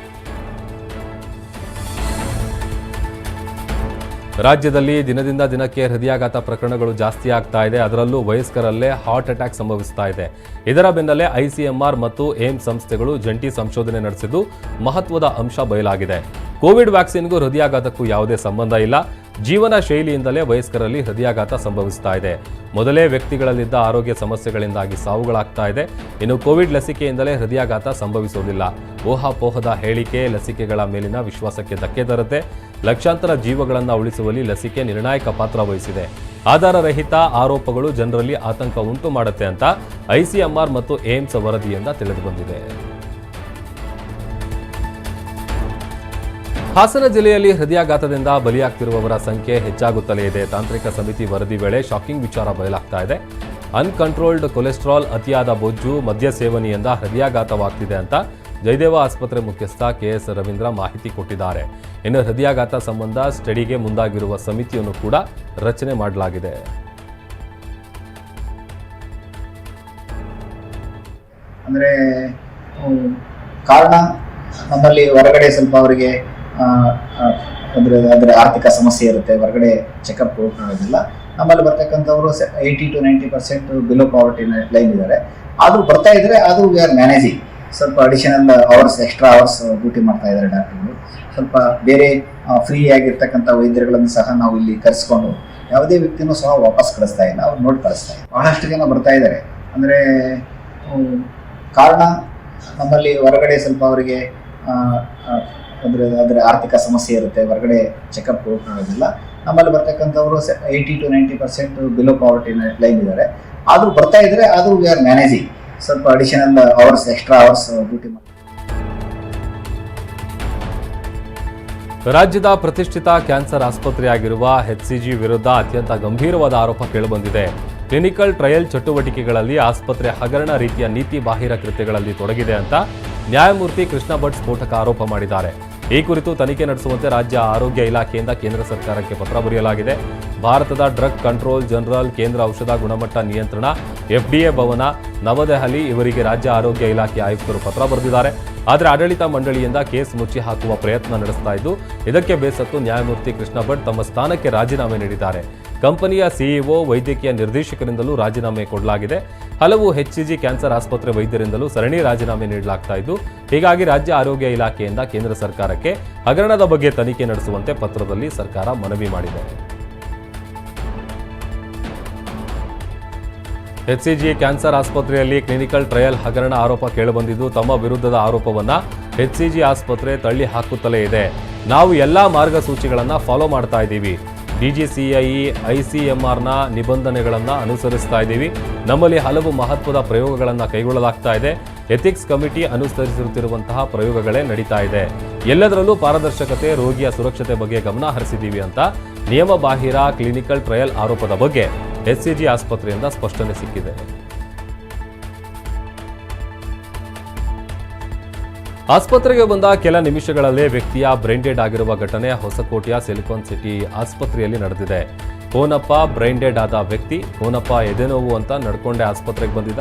ರಾಜ್ಯದಲ್ಲಿ ದಿನದಿಂದ ದಿನಕ್ಕೆ ಹೃದಯಾಘಾತ ಪ್ರಕರಣಗಳು ಜಾಸ್ತಿ ಆಗ್ತಾ ಇದೆ. ಅದರಲ್ಲೂ ವಯಸ್ಕರಲ್ಲೇ ಹಾರ್ಟ್ ಅಟ್ಯಾಕ್ ಸಂಭವಿಸ್ತಾ ಇದೆ. ಇದರ ಬೆನ್ನಲ್ಲೇ ಐಸಿಎಂಆರ್ ಮತ್ತು ಏಮ್ಸ್ ಸಂಸ್ಥೆಗಳು ಜಂಟಿ ಸಂಶೋಧನೆ ನಡೆಸಿದ್ದು ಮಹತ್ವದ ಅಂಶ ಬಯಲಾಗಿದೆ. ಕೋವಿಡ್ ವ್ಯಾಕ್ಸಿನ್ಗೂ ಹೃದಯಾಘಾತಕ್ಕೂ ಯಾವುದೇ ಸಂಬಂಧ ಇಲ್ಲ. ಜೀವನ ಶೈಲಿಯಿಂದಲೇ ವಯಸ್ಕರಲ್ಲಿ ಹೃದಯಾಘಾತ ಸಂಭವಿಸ್ತಾ ಇದೆ. ಮೊದಲೇ ವ್ಯಕ್ತಿಗಳಲ್ಲಿದ್ದ ಆರೋಗ್ಯ ಸಮಸ್ಯೆಗಳಿಂದಾಗಿ ಸಾವುಗಳಾಗ್ತಾ ಇದೆ. ಇನ್ನು ಕೋವಿಡ್ ಲಸಿಕೆಯಿಂದಲೇ ಹೃದಯಾಘಾತ ಸಂಭವಿಸುವುದಿಲ್ಲ. ಊಹಾಪೋಹದ ಹೇಳಿಕೆ ಲಸಿಕೆಗಳ ಮೇಲಿನ ವಿಶ್ವಾಸಕ್ಕೆ ಧಕ್ಕೆ ತರುತ್ತೆ ಲಕ್ಷಾಂತರ ಜೀವಗಳನ್ನು ಉಳಿಸುವಲ್ಲಿ ಲಸಿಕೆ ನಿರ್ಣಾಯಕ ಪಾತ್ರ ವಹಿಸಿದೆ. ಆಧಾರರಹಿತ ಆರೋಪಗಳು ಜನರಲ್ಲಿ ಆತಂಕ ಉಂಟು ಮಾಡುತ್ತೆ ಅಂತ ಐಸಿಎಂಆರ್ ಮತ್ತು ಏಮ್ಸ್ ವರದಿಯಿಂದ ತಿಳಿದುಬಂದಿದೆ ಹಾಸನ ಜಿಲ್ಲೆಯಲ್ಲಿ ಹೃದಯಾಘಾತದಿಂದ ಬಲಿಯಾಗ್ತಿರುವವರ ಸಂಖ್ಯೆ ಹೆಚ್ಚಾಗುತ್ತಲೇ ಇದೆ. ತಾಂತ್ರಿಕ ಸಮಿತಿ ವರದಿ ವೇಳೆ ಶಾಕಿಂಗ್ ವಿಚಾರ ಬಯಲಾಗ್ತಾ ಇದೆ. ಅನ್ಕಂಟ್ರೋಲ್ಡ್ ಕೊಲೆಸ್ಟ್ರಾಲ್ ಅತಿಯಾದ ಬೊಜ್ಜು ಮದ್ಯ ಸೇವನೆಯಿಂದ ಹೃದಯಾಘಾತವಾಗ್ತಿದೆ ಅಂತ ಜಯದೇವ ಆಸ್ಪತ್ರೆ ಮುಖ್ಯಸ್ಥ ಕೆಎಸ್ ರವೀಂದ್ರ ಮಾಹಿತಿ ಕೊಟ್ಟಿದ್ದಾರೆ. ಇನ್ನು ಹೃದಯಾಘಾತ ಸಂಬಂಧ ಸ್ಟಡಿಗೆ ಮುಂದಾಗಿರುವ ಸಮಿತಿಯನ್ನು ಕೂಡ ರಚನೆ ಮಾಡಲಾಗಿದೆ. ಕಾರಣ ನಮ್ಮಲ್ಲಿ ಹೊರಗಡೆ ಸ್ವಲ್ಪ ಅವರಿಗೆ ಅಂದರೆ ಅಂದರೆ ಆರ್ಥಿಕ ಸಮಸ್ಯೆ ಇರುತ್ತೆ, ಹೊರಗಡೆ ಚೆಕಪ್ ಮಾಡೋದಿಲ್ಲ ನಮ್ಮಲ್ಲಿ ಬರ್ತಕ್ಕಂಥವರು eighty to ninety percent below poverty line ಇದ್ದಾರೆ. ಆದರೂ ಬರ್ತಾ ಇದ್ರೆ ಅದು ವಿ ಆರ್ ಮ್ಯಾನೇಜಿಂಗ್ ಸ್ವಲ್ಪ additional hours extra hours duty ಮಾಡ್ತಾ ಇದ್ದಾರೆ ಡಾಕ್ಟರ್ಗಳು ಸ್ವಲ್ಪ ಬೇರೆ ಫ್ರೀ ಆಗಿರ್ತಕ್ಕಂಥ ವೈದ್ಯರುಗಳನ್ನು ಸಹ ನಾವು ಇಲ್ಲಿ ಕರೆಸ್ಕೊಂಡು ಯಾವುದೇ ವ್ಯಕ್ತಿನೂ ಸಹ ವಾಪಸ್ ಕಳಿಸ್ತಾ ಇಲ್ಲ, ಅವ್ರು ನೋಡಿ ಕಳಿಸ್ತಾ ಇಲ್ಲ. ಬಹಳಷ್ಟು ಜನ ಬರ್ತಾ ಇದ್ದಾರೆ. ಅಂದರೆ ಕಾರಣ ನಮ್ಮಲ್ಲಿ ಹೊರಗಡೆ ಸ್ವಲ್ಪ ಅವರಿಗೆ ಅಂದರೆ ಅದರ ಆರ್ಥಿಕ ಸಮಸ್ಯೆ ಇರುತ್ತೆ, ಹೊರಗಡೆ ಚೆಕಪ್ ಹೋಗೋದಿಲ್ಲ ನಮ್ಮಲ್ಲಿ ಬರ್ತಕ್ಕಂಥವರು eighty to ninety percent below poverty line ಇದ್ದಾರೆ. ಆದರೂ ಬರ್ತಾ ಇದ್ರೆ ಅದು ವಿ ಆರ್ ಮ್ಯಾನೇಜಿಂಗ್ ಸ್ವಲ್ಪ additional hours extra hours duty ಮಾಡಿ ರಾಜ್ಯದ ಪ್ರತಿಷ್ಠಿತ ಕ್ಯಾನ್ಸರ್ ಆಸ್ಪತ್ರೆಯಾಗಿರುವ ಎಚ್ಸಿಜಿ ವಿರುದ್ಧ ಅತ್ಯಂತ ಗಂಭೀರವಾದ ಆರೋಪ ಕೇಳಿಬಂದಿದೆ ಕ್ಲಿನಿಕಲ್ ಟ್ರಯಲ್ ಚಟುವಟಿಕೆಗಳಲ್ಲಿ ಆಸ್ಪತ್ರೆ ಹಗರಣ ರೀತಿಯ ನೀತಿ ಬಾಹಿರ ಕೃತ್ಯಗಳಲ್ಲಿ ತೊಡಗಿದೆ ಅಂತ ನ್ಯಾಯಮೂರ್ತಿ ಕೃಷ್ಣ ಭಟ್ ಸ್ಫೋಟಕ ಆರೋಪ ಮಾಡಿದ್ದಾರೆ. ಈ ಕುರಿತು ತನಿಖೆ ನಡೆಸುವಂತೆ ರಾಜ್ಯ ಆರೋಗ್ಯ ಇಲಾಖೆಯಿಂದ ಕೇಂದ್ರ ಸರ್ಕಾರಕ್ಕೆ ಪತ್ರ ಬರೆಯಲಾಗಿದೆ. ಭಾರತದ ಡ್ರಗ್ ಕಂಟ್ರೋಲ್ ಜನರಲ್ ಕೇಂದ್ರ ಔಷಧ ಗುಣಮಟ್ಟ ನಿಯಂತ್ರಣ ಎಫ್ಡಿಎ ಭವನ, ನವದೆಹಲಿ ಇವರಿಗೆ ರಾಜ್ಯ ಆರೋಗ್ಯ ಇಲಾಖೆ ಆಯುಕ್ತರು ಪತ್ರ ಬರೆದಿದ್ದಾರೆ. ಆದರೆ ಆಡಳಿತ ಮಂಡಳಿಯಿಂದ ಕೇಸ್ ಮುಚ್ಚಿ ಹಾಕುವ ಪ್ರಯತ್ನ ನಡೆಸ್ತಾ ಇದ್ದು, ಇದಕ್ಕೆ ಬೇಸತ್ತು ನ್ಯಾಯಮೂರ್ತಿ ಕೃಷ್ಣ ಭಟ್ ತಮ್ಮ ಸ್ಥಾನಕ್ಕೆ ರಾಜೀನಾಮೆ ನೀಡಿದ್ದಾರೆ. ಕಂಪನಿಯ ಸಿಇಒ ವೈದ್ಯಕೀಯ ನಿರ್ದೇಶಕರಿಂದಲೂ ರಾಜೀನಾಮೆ ಕೊಡಲಾಗಿದೆ. ಹಲವು ಹೆಚ್ಜಿ ಕ್ಯಾನ್ಸರ್ ಆಸ್ಪತ್ರೆ ವೈದ್ಯರಿಂದಲೂ ಸರಣಿ ರಾಜೀನಾಮೆ ನೀಡಲಾಗ್ತಾ ಇದ್ದು, ಹೀಗಾಗಿ ರಾಜ್ಯ ಆರೋಗ್ಯ ಇಲಾಖೆಯಿಂದ ಕೇಂದ್ರ ಸರ್ಕಾರಕ್ಕೆ ಹಗರಣದ ಬಗ್ಗೆ ತನಿಖೆ ನಡೆಸುವಂತೆ ಪತ್ರದಲ್ಲಿ ಸರ್ಕಾರ ಮನವಿ ಮಾಡಿದೆ. ಎಚ್ಸಿಜಿ ಕ್ಯಾನ್ಸರ್ ಆಸ್ಪತ್ರೆಯಲ್ಲಿ ಕ್ಲಿನಿಕಲ್ ಟ್ರಯಲ್ ಹಗರಣ ಆರೋಪ ಕೇಳಿಬಂದಿದ್ದು, ತಮ್ಮ ವಿರುದ್ಧದ ಆರೋಪವನ್ನು ಎಚ್ಸಿಜಿ ಆಸ್ಪತ್ರೆ ತಳ್ಳಿ ಹಾಕುತ್ತಲೇ ಇದೆ. ನಾವು ಎಲ್ಲ ಮಾರ್ಗಸೂಚಿಗಳನ್ನು ಫಾಲೋ ಮಾಡ್ತಾ ಇದ್ದೀವಿ. ಡಿಜಿಸಿಐ ಐಸಿಎಂಆರ್ನ ನಿಬಂಧನೆಗಳನ್ನು ಅನುಸರಿಸ್ತಾ ಇದ್ದೀವಿ. ನಮ್ಮಲ್ಲಿ ಹಲವು ಮಹತ್ವದ ಪ್ರಯೋಗಗಳನ್ನು ಕೈಗೊಳ್ಳಲಾಗ್ತಾ ಇದೆ. ಎಥಿಕ್ಸ್ ಕಮಿಟಿ ಅನುಸರಿಸುತ್ತಿರುವಂತಹ ಪ್ರಯೋಗಗಳೇ ನಡೀತಾ ಇದೆ. ಎಲ್ಲದರಲ್ಲೂ ಪಾರದರ್ಶಕತೆ, ರೋಗಿಯ ಸುರಕ್ಷತೆ ಬಗ್ಗೆ ಗಮನ ಹರಿಸಿದ್ದೀವಿ ಅಂತ ನಿಯಮ ಬಾಹಿರ ಕ್ಲಿನಿಕಲ್ ಟ್ರಯಲ್ ಆರೋಪದ ಬಗ್ಗೆ ಎಸ್ಸಿಜಿ ಆಸ್ಪತ್ರೆಯಿಂದ ಸ್ಪಷ್ಟನೆ ಸಿಕ್ಕಿದೆ. ಆಸ್ಪತ್ರೆಗೆ ಬಂದ ಕೆಲ ನಿಮಿಷಗಳಲ್ಲೇ ವ್ಯಕ್ತಿಯ ಬ್ರೈನ್ ಆಗಿರುವ ಘಟನೆ ಹೊಸಕೋಟೆಯ ಸಿಲಿಕಾನ್ ಸಿಟಿ ಆಸ್ಪತ್ರೆಯಲ್ಲಿ ನಡೆದಿದೆ. ಕೋನಪ್ಪ ಬ್ರೈನ್ ಡೆಡ್ ಆದ ವ್ಯಕ್ತಿ, ಕೋನಪ್ಪ ಎದೆನೋವು ಅಂತ ನಡ್ಕೊಂಡೆ ಆಸ್ಪತ್ರೆಗೆ ಬಂದಿದ್ದ.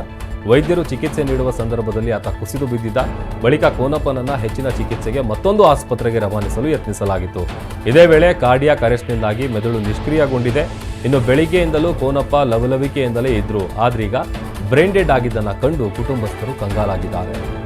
ವೈದ್ಯರು ಚಿಕಿತ್ಸೆ ನೀಡುವ ಸಂದರ್ಭದಲ್ಲಿ ಆತ ಕುಸಿದು ಬಿದ್ದಿದ್ದ. ಬಳಿಕ ಕೋನಪ್ಪನನ್ನ ಹೆಚ್ಚಿನ ಚಿಕಿತ್ಸೆಗೆ ಮತ್ತೊಂದು ಆಸ್ಪತ್ರೆಗೆ ರವಾನಿಸಲು ಯತ್ನಿಸಲಾಗಿತ್ತು. ಇದೇ ವೇಳೆ ಕಾರ್ಡಿಯಾಕ್ ಅರೆಸ್ಟ್ನಿಂದಾಗಿ ಮೆದುಳು ನಿಷ್ಕ್ರಿಯಗೊಂಡಿದೆ. ಇನ್ನು ಬೆಳಿಗ್ಗೆಯಿಂದಲೂ ಕೋನಪ್ಪ ಲವಲವಿಕೆಯಿಂದಲೇ ಇದ್ರು. ಆದ್ರೀಗ ಬ್ರೈನ್ ಡೆಡ್ ಆಗಿದ್ದನ್ನ ಕಂಡು ಕುಟುಂಬಸ್ಥರು ಕಂಗಾಲಾಗಿದ್ದಾರೆ.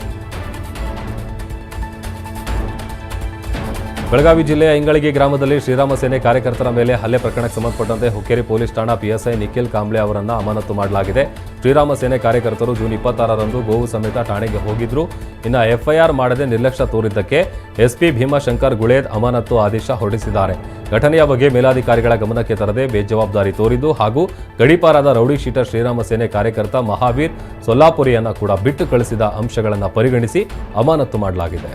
ಬೆಳಗಾವಿ ಜಿಲ್ಲೆಯ ಇಂಗಳಗಿ ಗ್ರಾಮದಲ್ಲಿ ಶ್ರೀರಾಮ ಸೇನೆ ಕಾರ್ಯಕರ್ತರ ಮೇಲೆ ಹಲ್ಲೆ ಪ್ರಕರಣಕ್ಕೆ ಸಂಬಂಧಪಟ್ಟಂತೆ ಹುಕ್ಕೇರಿ ಪೊಲೀಸ್ ಠಾಣಾ ಪಿಎಸ್ಐ ನಿಖಿಲ್ ಕಾಂಬ್ಳೆ ಅವರನ್ನು ಅಮಾನತು ಮಾಡಲಾಗಿದೆ. ಶ್ರೀರಾಮ ಸೇನೆ ಕಾರ್ಯಕರ್ತರು ಜೂನ್ ಇಪ್ಪತ್ತಾರರಂದು ಗೋವು ಸಮೇತ ಠಾಣೆಗೆ ಹೋಗಿದ್ರು. ಇನ್ನು ಎಫ್ಐಆರ್ ಮಾಡದೆ ನಿರ್ಲಕ್ಷ್ಯ ತೋರಿದ್ದಕ್ಕೆ ಎಸ್ಪಿ ಭೀಮಾಶಂಕರ್ ಗುಳೇದ್ ಅಮಾನತು ಆದೇಶ ಹೊರಡಿಸಿದ್ದಾರೆ. ಘಟನೆಯ ಬಗ್ಗೆ ಮೇಲಾಧಿಕಾರಿಗಳ ಗಮನಕ್ಕೆ ತರದೆ ಬೇಜವಾಬ್ದಾರಿ ತೋರಿದ್ದು ಹಾಗೂ ಗಡೀಪಾರಾದ ರೌಡಿ ಶೀಟರ್ ಶ್ರೀರಾಮ ಸೇನೆ ಕಾರ್ಯಕರ್ತ ಮಹಾವೀರ್ ಸೊಲ್ಲಾಪುರಿಯನ್ನು ಕೂಡ ಬಿಟ್ಟು ಕಳಿಸಿದ ಅಂಶಗಳನ್ನು ಪರಿಗಣಿಸಿ ಅಮಾನತು ಮಾಡಲಾಗಿದೆ.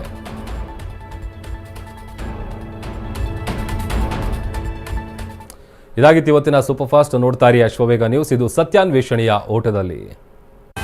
ಇದಾಗಿತ್ತು ಇವತ್ತಿನ ಸೂಪರ್ಫಾಸ್ಟ್ ಫಾಸ್ಟ್ ನೋಡ್ತಾ ಇರಿ ಅಶ್ವವೇಗ ನ್ಯೂಸ್. ಇದು ಸತ್ಯಾನ್ವೇಷಣೆಯ ಓಟದಲ್ಲಿ.